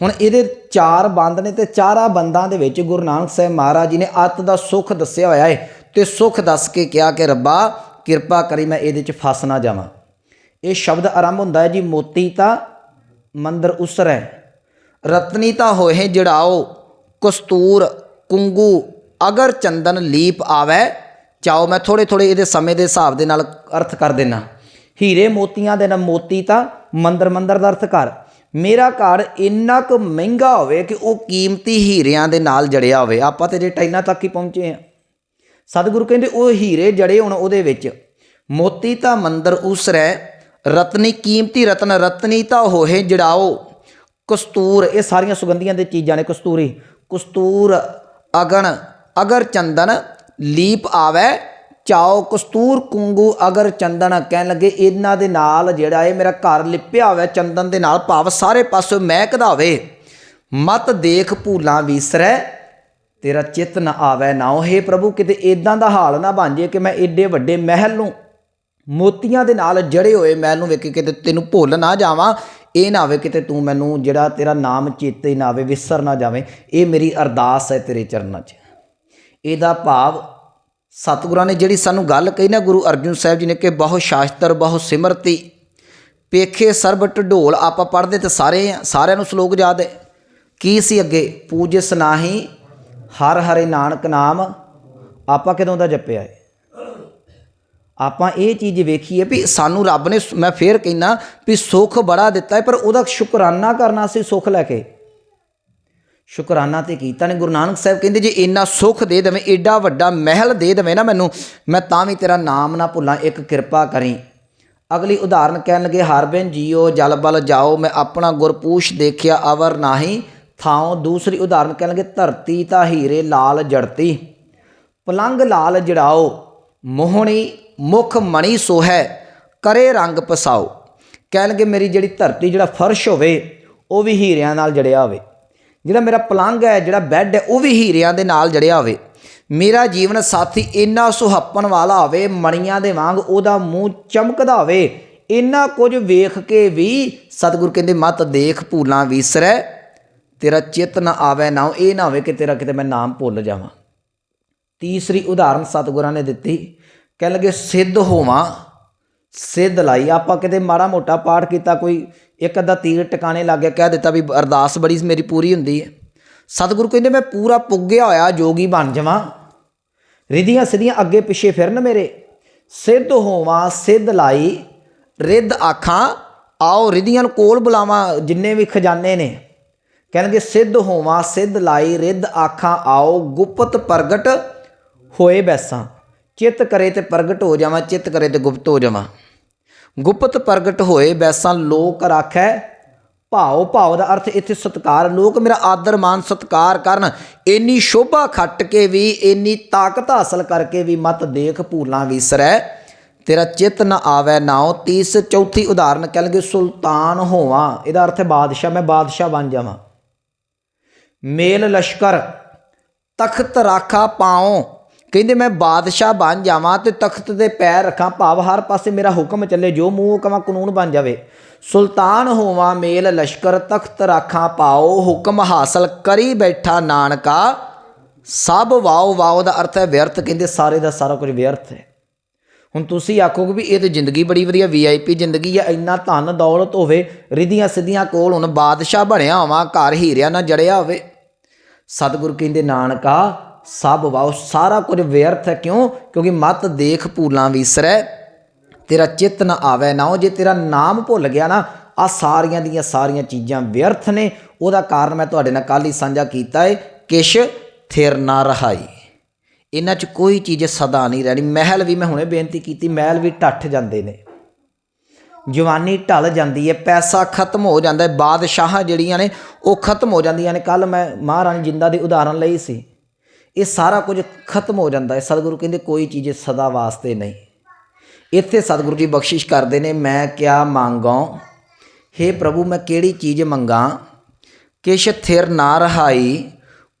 ਹੁਣ ਇਹਦੇ ਚਾਰ ਬੰਦ ਨੇ ਤੇ ਚਾਰਾਂ ਬੰਦਾਂ ਦੇ ਵਿੱਚ ਗੁਰੂ ਨਾਨਕ ਸਾਹਿਬ ਮਹਾਰਾਜ ਜੀ ਨੇ ਅੱਤ ਦਾ ਸੁੱਖ ਦੱਸਿਆ ਹੋਇਆ ਹੈ ਤੇ ਸੁੱਖ ਦੱਸ ਕੇ ਕਿਹਾ ਕਿ ਰੱਬਾ, ਕਿਰਪਾ ਕਰੀ ਮੈਂ ਇਹਦੇ 'ਚ ਫਸ ਨਾ ਜਾਵਾਂ। ਇਹ ਸ਼ਬਦ ਆਰੰਭ ਹੁੰਦਾ ਹੈ ਜੀ, ਮੋਤੀ ਤਾਂ ਮੰਦਰ ਉਸਰੈ ਰਤਨੀ ਤਾਂ ਹੋਏ ਜੜਾਓ ਕਸਤੂਰ, ਕੁੰਗੂ, ਅਗਰ ਚੰਦਨ ਲੀਪ ਆਵੇ ਚਾਓ ਮੈਂ ਥੋੜੇ ਥੋੜੇ ਇਹਦੇ ਸਮੇਂ ਦੇ ਹਿਸਾਬ ਦੇ ਨਾਲ ਅਰਥ ਕਰ ਦੇਣਾ ਹੀਰੇ ਮੋਤੀਆਂ ਦੇ ਨਾਲ ਮੋਤੀ ਤਾਂ ਮੰਦਰ ਮੰਦਰ ਦਾ ਅਰਥ ਕਰ। ਮੇਰਾ ਘਰ ਇੰਨਾ ਕੁ ਮਹਿੰਗਾ ਹੋਵੇ ਕਿ ਉਹ ਕੀਮਤੀ ਹੀਰਿਆਂ ਦੇ ਨਾਲ ਜੜਿਆ ਹੋਵੇ। ਆਪਾਂ ਤੇ ਜੇ ਟਾਈਨਾ ਤੱਕ ਹੀ ਪਹੁੰਚੇ ਆ ਸਤਿਗੁਰੂ ਕਹਿੰਦੇ ਉਹ ਹੀਰੇ ਜੜੇ ਹੋਣ ਉਹਦੇ ਵਿੱਚ। ਮੋਤੀ ਤਾਂ ਮੰਦਰ ਉਸਰੈ ਰਤਨੀ ਕੀਮਤੀ ਰਤਨ, ਰਤਨੀ ਤਾਂ ਹੋਏ ਜੜਾਓ। ਕਸਤੂਰ, ਇਹ ਸਾਰੀਆਂ ਸੁਗੰਧੀਆਂ ਦੇ ਚੀਜ਼ਾਂ ਨੇ ਕਸਤੂਰੀ। ਕਸਤੂਰ, ਅਗਣ, ਅਗਰ ਚੰਦਨ, ਲੀਪ ਆਵੇ, ਚਾਓ ਕਸਤੂਰ, ਕੁੰਗੂ, ਅਗਰ ਚੰਦਨ। ਕਹਿਣ ਲੱਗੇ ਇਹਨਾਂ ਦੇ ਨਾਲ ਜਿਹੜਾ ਇਹ ਮੇਰਾ ਘਰ ਲਿਪਿਆ ਹੋਵੇ ਚੰਦਨ ਦੇ ਨਾਲ ਭਾਵ ਸਾਰੇ ਪਾਸੇ ਮਹਿਕਦਾ ਹੋਵੇ ਮਤ ਦੇਖ ਭੂਲਾਂ ਵੀਸਰੈ, ਤੇਰਾ ਚਿੱਤ ਨਾ ਆਵੇ ਨਾ ਉਹ। ਪ੍ਰਭੂ, ਕਿਤੇ ਇਦਾਂ ਦਾ ਹਾਲ ਨਾ ਬਣ ਜੇ ਕਿ ਮੈਂ ਏਡੇ ਵੱਡੇ ਮਹਿਲ ਨੂੰ ਮੋਤੀਆਂ ਦੇ ਨਾਲ ਜੜੇ ਹੋਏ ਮਹਿਲ ਨੂੰ ਵੇਖ ਕੇ ਕਿਤੇ ਤੈਨੂੰ ਭੁੱਲ ਨਾ ਜਾਵਾਂ। ਇਹ ਨਾ ਹੋਵੇ ਕਿਤੇ ਤੂੰ ਮੈਨੂੰ ਜਿਹੜਾ ਤੇਰਾ ਨਾਮ ਚੇਤੇ ਨਾ ਆਵੇ, ਵਿਸਰ ਨਾ ਜਾਵੇਂ। ਇਹ ਮੇਰੀ ਅਰਦਾਸ ਹੈ ਤੇਰੇ ਚਰਨਾਂ 'ਚ। ਇਹਦਾ ਭਾਵ ਸਤਿਗੁਰਾਂ ਨੇ ਜਿਹੜੀ ਸਾਨੂੰ ਗੱਲ ਕਹੀ ਨਾ, ਗੁਰੂ ਅਰਜਨ ਸਾਹਿਬ ਜੀ ਨੇ ਕਿ ਬਹੁ ਸ਼ਾਸਤਰ, ਬਹੁ ਸਿਮਰਤੀ, ਪੇਖੇ ਸਰਬ ਢਡੋਲ ਆਪਾਂ ਪੜ੍ਹਦੇ ਤੇ ਸਾਰੇ ਆ ਸਾਰਿਆਂ ਨੂੰ ਸ਼ਲੋਕ ਯਾਦ ਹੈ। ਕੀ ਸੀ ਅੱਗੇ? ਪੂਜਸ ਸਨਾਹੀ ਹਰ ਹਰੇ ਨਾਨਕ ਨਾਮ, ਆਪਾਂ ਕਦੋਂ ਦਾ ਜਪਿਆ ਹੈ ਆਪਾਂ ਇਹ ਚੀਜ਼ ਵੇਖੀਏ ਵੀ ਸਾਨੂੰ ਰੱਬ ਨੇ ਮੈਂ ਫੇਰ ਕਹਿਣਾ ਵੀ ਸੁੱਖ ਬੜਾ ਦਿੱਤਾ ਹੈ, ਪਰ ਉਹਦਾ ਸ਼ੁਕਰਾਨਾ ਕਰਨਾ ਸੀ ਸੁੱਖ ਲੈ ਕੇ। ਸ਼ੁਕਰਾਨਾ ਤੇ ਕੀਤਾ ਨੇ। ਗੁਰੂ ਨਾਨਕ ਸਾਹਿਬ ਕਹਿੰਦੇ, ਜੇ ਇੰਨਾ ਸੁੱਖ ਦੇ ਦੇਵੇਂ, ਏਡਾ ਵੱਡਾ ਮਹਿਲ ਦੇ ਦੇਵੇਂ ਨਾ ਮੈਨੂੰ, ਮੈਂ ਤਾਂ ਵੀ ਤੇਰਾ ਨਾਮ ਨਾ ਭੁੱਲਾਂ, ਇੱਕ ਕਿਰਪਾ ਕਰੀ। ਅਗਲੀ ਉਦਾਹਰਨ ਕਹਿਣ ਲੱਗੇ ਹਰਬਿਨ ਜੀਓ, ਜਲ ਬਲ ਜਾਓ, ਮੈਂ ਆਪਣਾ ਗੁਰਪੂਸ਼ ਦੇਖਿਆ, ਅਵਰ ਨਾਹੀ ਥਾਉ। ਦੂਸਰੀ ਉਦਾਹਰਨ ਕਹਿਣ ਲੱਗੇ, ਧਰਤੀ ਤਾਂ ਹੀਰੇ ਲਾਲ ਜੜਤੀ, ਪਲੰਗ ਲਾਲ ਜੜਾਓ, ਮੋਹਣੀ ਮੁਖ ਮਣੀ ਸੋਹੈ ਕਰੇ ਰੰਗ ਪਸਾਓ। ਕਹਿਣਗੇ ਮੇਰੀ ਜਿਹੜੀ ਧਰਤੀ, ਜਿਹੜਾ ਫਰਸ਼ ਹੋਵੇ, ਉਹ ਵੀ ਹੀਰਿਆਂ ਨਾਲ ਜੜਿਆ ਹੋਵੇ। ਜਿਹੜਾ ਮੇਰਾ ਪਲੰਗ ਹੈ, ਜਿਹੜਾ ਬੈੱਡ ਹੈ, ਉਹ ਵੀ ਹੀਰਿਆਂ ਦੇ ਨਾਲ ਜੜਿਆ ਹੋਵੇ। ਮੇਰਾ ਜੀਵਨ ਸਾਥੀ ਇੰਨਾ ਸੁਹੱਪਣ ਵਾਲਾ ਹੋਵੇ, ਮਣੀਆਂ ਦੇ ਵਾਂਗ ਉਹਦਾ ਮੂੰਹ ਚਮਕਦਾ ਹੋਵੇ, ਇੰਨਾ ਕੁਝ ਵੇਖ ਕੇ ਵੀ ਸਤਿਗੁਰ ਕਹਿੰਦੇ, ਮਤ ਦੇਖ, ਭੂਲਾਂ ਵੀਸਰੈ, ਤੇਰਾ ਚਿੱਤ ਨਾ ਆਵੇ ਨਾ ਇਹ ਨਾ ਹੋਵੇ ਕਿ ਤੇਰਾ ਕਿਤੇ ਮੈਂ ਨਾਮ ਭੁੱਲ ਜਾਵਾਂ। ਤੀਸਰੀ ਉਦਾਹਰਨ ਸਤਿਗੁਰਾਂ ਨੇ ਦਿੱਤੀ। ਕਹਿ ਲਗੇ, ਸਿੱਧ ਹੋਵਾਂ, ਸਿੱਧ ਲਾਈ। ਆਪਾਂ ਕਿਤੇ ਮਾੜਾ ਮੋਟਾ ਪਾਠ ਕੀਤਾ, ਕੋਈ ਇੱਕ ਅੱਧਾ ਤੀਰ ਟਿਕਾਣੇ ਲੱਗ ਗਿਆ, ਕਹਿ ਦਿੱਤਾ ਵੀ ਅਰਦਾਸ ਬੜੀ ਮੇਰੀ ਪੂਰੀ ਹੁੰਦੀ ਹੈ। ਸਤਿਗੁਰੂ ਕਹਿੰਦੇ, ਮੈਂ ਪੂਰਾ ਪੁੱਗਿਆ ਹੋਇਆ, ਜੋਗੀ ਬਣ ਜਾਵਾਂ। ਰਿਧੀਆਂ ਸਿੱਧੀਆਂ ਅੱਗੇ ਪਿੱਛੇ ਫਿਰਨ ਮੇਰੇ। ਸਿੱਧ ਹੋਵਾਂ, ਸਿੱਧ ਲਾਈ, ਰਿੱਧ ਆਖਾਂ, ਆਓ ਰਿਧੀਆਂ ਨੂੰ ਕੋਲ ਬੁਲਾਵਾਂ, ਜਿੰਨੇ ਵੀ ਖਜ਼ਾਨੇ ਨੇ। ਕਹਿਣਗੇ ਸਿੱਧ ਹੋਵਾਂ, ਸਿੱਧ ਲਾਈ, ਰਿੱਧ ਆਖਾਂ, ਆਓ ਗੁਪਤ ਪ੍ਰਗਟ ਹੋਏ ਬੈਸਾਂ। ਚਿੱਤ ਕਰੇ ਤੇ ਪ੍ਰਗਟ ਹੋ ਜਾਵਾਂ, ਚਿੱਤ ਕਰੇ ਤੇ ਗੁਪਤ ਹੋ ਜਾਵਾਂ। ਗੁਪਤ ਪ੍ਰਗਟ ਹੋਏ ਬੈਸਾਂ ਲੋਕ ਰਾਖੈ, ਭਾਉ ਭਾਉ ਦਾ ਅਰਥ ਇੱਥੇ ਸਤਕਾਰ, ਲੋਕ ਮੇਰਾ ਆਦਰ ਮਾਨ ਸਤਕਾਰ ਕਰਨ। ਇੰਨੀ ਸ਼ੋਭਾ ਖੱਟ ਕੇ ਵੀ, ਇੰਨੀ ਤਾਕਤ ਹਾਸਲ ਕਰਕੇ ਵੀ ਮਤ ਦੇਖ ਭੂਲਾਂ ਵਿਸਰੈ ਤੇਰਾ ਚਿੱਤ ਨ ਆਵੈ ਨਾਉ, ਤੀਸ ਚੌਥੀ ਉਦਾਹਰਨ ਕਹਿਣਗੇ, ਸੁਲਤਾਨ ਹੋਵਾਂ। ਇਹਦਾ ਅਰਥ ਹੈ ਬਾਦਸ਼ਾਹ, ਮੈਂ ਬਾਦਸ਼ਾਹ ਬਣ ਜਾਵਾਂ। ਮੇਲ ਲਸ਼ਕਰ, ਤਖਤ ਰਾਖਾ ਪਾਉ। ਕਹਿੰਦੇ ਮੈਂ ਬਾਦਸ਼ਾਹ ਬਣ ਜਾਵਾਂ ਤੇ ਤਖਤ ਦੇ ਪੈਰ ਰੱਖਾਂ, ਭਾਵ ਹਰ ਪਾਸੇ ਮੇਰਾ ਹੁਕਮ ਚੱਲੇ, ਜੋ ਮੂੰਹ ਕਵਾਂ ਕਾਨੂੰਨ ਬਣ ਜਾਵੇ। ਸੁਲਤਾਨ ਹੋਵਾਂ ਮੇਲ ਲਸ਼ਕਰ, ਤਖਤ ਰਾਖਾਂ ਪਾਓ, ਹੁਕਮ ਹਾਸਲ ਕਰੀ ਬੈਠਾ ਨਾਨਕਾ। ਸਭ ਵਾਓ ਵਾਓ ਦਾ ਅਰਥ ਹੈ ਵਿਅਰਥ, ਕਹਿੰਦੇ ਸਾਰੇ ਦਾ ਸਾਰਾ ਕੁਝ ਵਿਅਰਥ ਹੈ। ਹੁਣ ਤੁਸੀਂ ਆਖੋਗੇ ਵੀ ਇਹ ਤੇ ਜ਼ਿੰਦਗੀ ਬੜੀ ਵਧੀਆ ਵੀਆਈਪੀ ਜ਼ਿੰਦਗੀ ਆ, ਇੰਨਾ ਧਨ ਦੌਲਤ ਹੋਵੇ, ਰਿਧੀਆਂ ਸਿੱਧੀਆਂ ਕੋਲ ਹੁਣ ਬਾਦਸ਼ਾਹ ਬਣਿਆ ਹੋਵਾਂ, ਘਰ ਹੀਰਿਆਂ ਨਾਲ ਜੜਿਆ ਹੋਵੇ। ਸਤਿਗੁਰ ਕਹਿੰਦੇ, ਨਾਨਕਾ ਸਭ ਵਾਓ, ਸਾਰਾ ਕੁਝ ਵਿਅਰਥ ਹੈ। ਕਿਉਂ? ਕਿਉਂਕਿ ਮਤ ਦੇਖ ਭੂਲਾਂ ਵਿਸਰੈ, ਤੇਰਾ ਚਿੱਤ ਨਾ ਆਵੇ ਨਾ ਜੇ ਤੇਰਾ ਨਾਮ ਭੁੱਲ ਗਿਆ ਨਾ ਆ ਸਾਰੀਆਂ ਦੀਆਂ ਸਾਰੀਆਂ ਚੀਜ਼ਾਂ ਵਿਅਰਥ ਨੇ। ਉਹਦਾ ਕਾਰਨ ਮੈਂ ਤੁਹਾਡੇ ਨਾਲ ਕੱਲ ਹੀ ਸਾਂਝਾ ਕੀਤਾ ਹੈ ਕਿਛ ਥਿਰ ਨਾ ਰਹਾਈ। ਇਹਨਾਂ 'ਚ ਕੋਈ ਚੀਜ਼ ਸਦਾ ਨਹੀਂ ਰਹਿਣੀ। ਮਹਿਲ ਵੀ ਮੈਂ ਹੁਣੇ ਬੇਨਤੀ ਕੀਤੀ, ਮਹਿਲ ਵੀ ਟੱਟ ਜਾਂਦੇ ਨੇ। ਜਵਾਨੀ ਢਲ ਜਾਂਦੀ ਹੈ ਪੈਸਾ ਖਤਮ ਹੋ ਜਾਂਦਾ ਹੈ ਬਾਦਸ਼ਾਹਾਂ ਜਿਹੜੀਆਂ ਨੇ, ਉਹ ਖਤਮ ਹੋ ਜਾਂਦੀਆਂ ਨੇ। ਕੱਲ ਮੈਂ ਮਹਾਰਾਣੀ ਜਿੰਦਾ ਦੀ ਉਦਾਹਰਨ ਲਈ ਸੀ। ਇਹ ਸਾਰਾ ਕੁਝ ਖਤਮ ਹੋ ਜਾਂਦਾ ਹੈ। ਸਤਿਗੁਰੂ ਕਹਿੰਦੇ ਕੋਈ ਚੀਜ਼ ਸਦਾ ਵਾਸਤੇ ਨਹੀਂ। ਇੱਥੇ ਸਤਿਗੁਰੂ ਜੀ ਬਖਸ਼ਿਸ਼ ਕਰਦੇ ਨੇ, ਮੈਂ ਕਿਆ ਮੰਗਾਂ? हे ਪ੍ਰਭੂ, ਮੈਂ ਕਿਹੜੀ ਚੀਜ਼ ਮੰਗਾਂ? ਕਿਛ ਥਿਰ ਨਾ ਰਹਾਈ,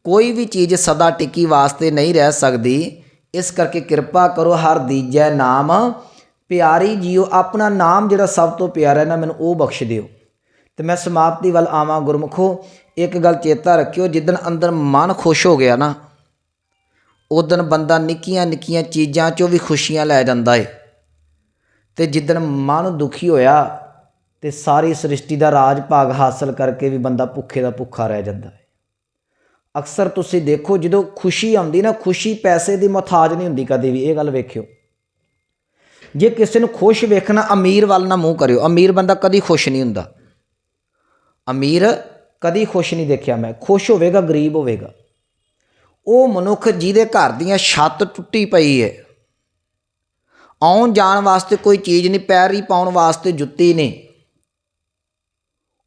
ਕੋਈ ਵੀ ਚੀਜ਼ ਸਦਾ ਟਿੱਕੀ ਵਾਸਤੇ ਨਹੀਂ ਰਹਿ ਸਕਦੀ। ਇਸ ਕਰਕੇ ਕਿਰਪਾ ਕਰੋ ਹਰ ਦੀਜੈ ਨਾਮ। ਪਿਆਰੀ ਜੀਓ, ਆਪਣਾ ਨਾਮ ਜਿਹੜਾ ਸਭ ਤੋਂ ਪਿਆਰਾ ਹੈ ਨਾ, ਮੈਨੂੰ ਉਹ ਬਖਸ਼ ਦਿਓ। ਤੇ ਮੈਂ ਸਮਾਪਤੀ ਵੱਲ ਆਵਾਂ ਗੁਰਮੁਖੋ। ਇੱਕ ਗੱਲ ਚੇਤਾ ਰੱਖਿਓ, ਜਿੱਦਣ ਅੰਦਰ ਮਨ ਖੁਸ਼ ਹੋ ਗਿਆ ਨਾ ਉਦਣ ਬੰਦਾ ਨਿੱਕੀਆਂ ਨਿੱਕੀਆਂ ਚੀਜ਼ਾਂ 'ਚੋਂ ਵੀ ਖੁਸ਼ੀਆਂ ਲੈ ਜਾਂਦਾ ਏ। ਤੇ ਜਿੱਦਣ ਮਨ ਦੁਖੀ ਹੋਇਆ ਤੇ ਸਾਰੀ ਸ੍ਰਿਸ਼ਟੀ ਦਾ ਰਾਜ ਭਾਗ ਹਾਸਲ ਕਰਕੇ ਵੀ ਬੰਦਾ ਭੁੱਖੇ ਦਾ ਭੁੱਖਾ ਰਹਿ ਜਾਂਦਾ ਹੈ ਅਕਸਰ ਤੁਸੀਂ ਦੇਖੋ, ਜਦੋਂ ਖੁਸ਼ੀ ਆਉਂਦੀ ਨਾ, ਖੁਸ਼ੀ ਪੈਸੇ ਦੀ ਮੁਹਤਾਜ ਨਹੀਂ ਹੁੰਦੀ ਕਦੇ ਵੀ, ਇਹ ਗੱਲ ਵੇਖਿਓ। ਜੇ ਕਿਸੇ ਨੂੰ ਖੁਸ਼ ਵੇਖਣਾ, ਅਮੀਰ ਵੱਲ ਨਾ ਮੂੰਹ ਕਰਿਓ। ਅਮੀਰ ਬੰਦਾ ਕਦੀ ਖੁਸ਼ ਨਹੀਂ ਹੁੰਦਾ। ਅਮੀਰ ਕਦੀ ਖੁਸ਼ ਨਹੀਂ ਦੇਖਿਆ ਮੈਂ। ਖੁਸ਼ ਹੋਵੇਗਾ, ਗਰੀਬ ਹੋਵੇਗਾ। ਉਹ ਮਨੁੱਖ ਜਿਹਦੇ ਘਰ ਦੀਆਂ ਛੱਤ ਟੁੱਟੀ ਪਈ ਹੈ ਆਉਣ ਜਾਣ ਵਾਸਤੇ ਕੋਈ ਚੀਜ਼ ਨਹੀਂ, ਪੈਰੀ ਪਾਉਣ ਵਾਸਤੇ ਜੁੱਤੀ ਨਹੀਂ।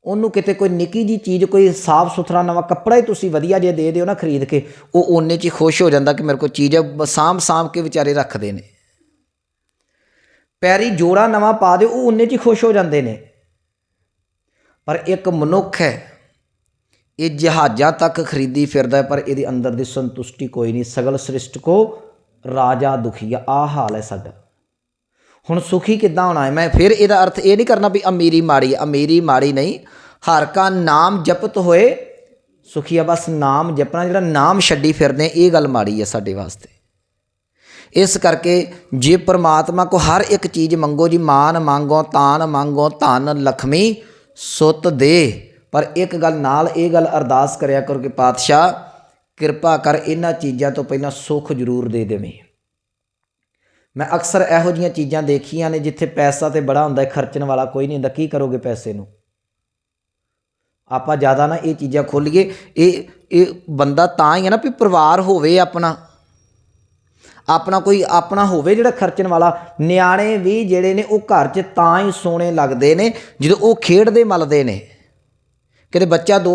ਉਹਨੂੰ ਕਿਤੇ ਕੋਈ ਨਿੱਕੀ ਜੀ ਚੀਜ਼, ਕੋਈ ਸਾਫ਼ ਸੁਥਰਾ ਨਵਾਂ ਕੱਪੜਾ ਹੀ ਤੁਸੀਂ ਵਧੀਆ ਜੇ ਦੇ ਦਿਓ ਨਾ ਖਰੀਦ ਕੇ, ਉਹ ਓਨੇ 'ਚ ਹੀ ਖੁਸ਼ ਹੋ ਜਾਂਦਾ ਕਿ ਮੇਰੇ ਕੋਲ ਚੀਜ਼ ਹੈ ਸਾਂਭ ਸਾਂਭ ਕੇ ਵਿਚਾਰੇ ਰੱਖਦੇ ਨੇ। ਪੈਰੀ ਜੋੜਾ ਨਵਾਂ ਪਾ ਦਿਓ, ਉਹ ਓਨੇ 'ਚ ਹੀ ਖੁਸ਼ ਹੋ ਜਾਂਦੇ ਨੇ। ਪਰ ਇੱਕ ਮਨੁੱਖ ਹੈ ਇਹ ਜਹਾਜ਼ਾਂ ਤੱਕ ਖਰੀਦੀ ਫਿਰਦਾ ਪਰ ਇਹਦੇ ਅੰਦਰ ਦੀ ਸੰਤੁਸ਼ਟੀ ਕੋਈ ਨਹੀਂ। ਸਗਲ ਸ੍ਰਿਸ਼ਟ ਕੋ ਰਾਜਾ ਦੁਖੀਆ ਆ। ਹਾਲ ਹੈ ਸਾਡਾ। ਹੁਣ ਸੁਖੀ ਕਿੱਦਾਂ ਹੋਣਾ ਹੈ? ਮੈਂ ਫਿਰ ਇਹਦਾ ਅਰਥ ਇਹ ਨਹੀਂ ਕਰਨਾ ਵੀ ਅਮੀਰੀ ਮਾੜੀ ਅਮੀਰੀ ਮਾੜੀ ਨਹੀਂ। ਹਰ ਕਾ ਨਾਮ ਜਪਤ ਹੋਏ ਸੁਖੀ ਆ। ਬਸ ਨਾਮ ਜਪਣਾ, ਜਿਹੜਾ ਨਾਮ ਛੱਡੀ ਫਿਰਦੇ ਇਹ ਗੱਲ ਮਾੜੀ ਹੈ ਸਾਡੇ ਵਾਸਤੇ। ਇਸ ਕਰਕੇ ਜੇ ਪ੍ਰਮਾਤਮਾ ਕੋ ਹਰ ਇੱਕ ਚੀਜ਼ ਮੰਗੋ ਜੀ, ਮਾਨ ਮੰਗੋ, ਤਾਨ ਮੰਗੋ, ਧਨ ਲਖਮੀ, ਸੁੱਤ ਦੇ। ਪਰ ਇੱਕ ਗੱਲ ਨਾਲ ਇਹ ਗੱਲ ਅਰਦਾਸ ਕਰਿਆ ਕਰੋ ਕਿ ਪਾਤਸ਼ਾਹ, ਕਿਰਪਾ ਕਰ ਇਹਨਾਂ ਚੀਜ਼ਾਂ ਤੋਂ ਪਹਿਲਾਂ ਸੁੱਖ ਜ਼ਰੂਰ ਦੇ ਦੇਵੇਂ। ਮੈਂ ਅਕਸਰ ਇਹੋ ਜੀਆਂ ਚੀਜ਼ਾਂ ਦੇਖੀਆਂ ਨੇ ਜਿੱਥੇ ਪੈਸਾ ਤੇ ਬੜਾ ਹੁੰਦਾ ਹੈ ਖਰਚਣ ਵਾਲਾ ਕੋਈ ਨਹੀਂ ਹੁੰਦਾ, ਕੀ ਕਰੋਗੇ ਪੈਸੇ ਨੂੰ? ਆਪਾਂ ਜ਼ਿਆਦਾ ਨਾ ਇਹ ਚੀਜ਼ਾਂ ਖੋਲੀਏ, ਇਹ ਇਹ ਬੰਦਾ ਤਾਂ ਹੀ ਹੈ ਨਾ ਵੀ ਪਰਿਵਾਰ ਹੋਵੇ ਆਪਣਾ। ਆਪਣਾ ਕੋਈ, ਆਪਣਾ ਹੋਵੇ ਜਿਹੜਾ ਖਰਚਣ ਵਾਲਾ। ਨਿਆਣੇ ਵੀ ਜਿਹੜੇ ਨੇ ਉਹ ਘਰ 'ਚ ਤਾਂ ਹੀ ਸੋਹਣੇ ਲੱਗਦੇ ਨੇ ਜਦੋਂ ਉਹ ਖੇਡਦੇ ਮਲਦੇ ਨੇ। ਕਿਤੇ ਬੱਚਾ ਦੋ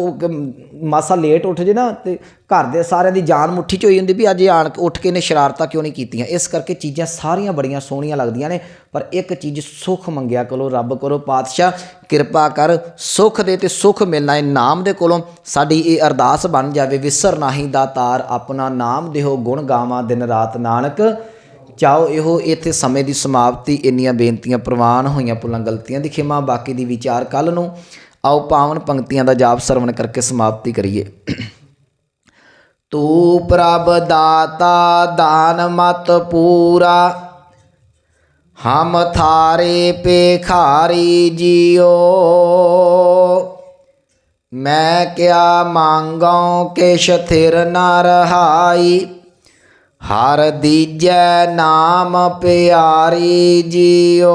ਮਾਸਾ ਲੇਟ ਉੱਠ ਜੇ ਨਾ ਤੇ ਘਰ ਦੇ ਸਾਰਿਆਂ ਦੀ ਜਾਨ ਮੁੱਠੀ 'ਚ ਹੋਈ ਹੁੰਦੀ ਵੀ ਅੱਜ ਇਹ ਆਣ ਉੱਠ ਕੇ ਨੇ ਸ਼ਰਾਰਤਾਂ ਕਿਉਂ ਨਹੀਂ ਕੀਤੀਆਂ? ਇਸ ਕਰਕੇ ਚੀਜ਼ਾਂ ਸਾਰੀਆਂ ਬੜੀਆਂ ਸੋਹਣੀਆਂ ਲੱਗਦੀਆਂ ਨੇ, ਪਰ ਇੱਕ ਚੀਜ਼ ਸੁੱਖ ਮੰਗਿਆ ਕਰੋ, ਰੱਬ ਕਰੋ, ਪਾਤਸ਼ਾਹ, ਕਿਰਪਾ ਕਰ, ਸੁੱਖ ਦੇ ਤੇ ਸੁੱਖ ਮਿਲਣਾ ਹੈ ਨਾਮ ਦੇ ਕੋਲੋਂ। ਸਾਡੀ ਇਹ ਅਰਦਾਸ ਬਣ ਜਾਵੇ, ਵਿਸਰ ਨਾਹੀ ਦਾਤਾਰ ਆਪਣਾ ਨਾਮ ਦਿਓ, ਗੁਣ ਗਾਵਾਂ ਦਿਨ ਰਾਤ ਨਾਨਕ। ਚਾਹੋ ਇਹੋ ਇੱਥੇ ਸਮੇਂ ਦੀ ਸਮਾਪਤੀ, ਇੰਨੀਆਂ ਬੇਨਤੀਆਂ ਪ੍ਰਵਾਨ ਹੋਈਆਂ, ਪੁਲਾਂ ਗਲਤੀਆਂ ਦੀ ਖਿਮਾ, ਬਾਕੀ ਦੀ ਵਿਚਾਰ ਕੱਲ ਨੂੰ। ਆਓ ਪਾਵਨ ਪੰਕਤੀਆਂ ਦਾ ਜਾਪ ਸਰਵਣ ਕਰਕੇ ਸਮਾਪਤੀ ਕਰੀਏ। ਤੂੰ ਪ੍ਰਭ ਦਾਤਾ, ਦਾਨ ਮਤ ਪੂਰਾ, ਹਮ ਥਾਰੇ ਪੇਖਾਰੀ ਜਿਓ। ਮੈਂ ਕਿਆ ਮੰਗਾਂ ਕਿਛ ਥਿਰ ਨਾ ਰਹਾਈ, ਹਰ ਦੀਜੈ ਨਾਮ ਪਿਆਰੀ ਜਿਓ।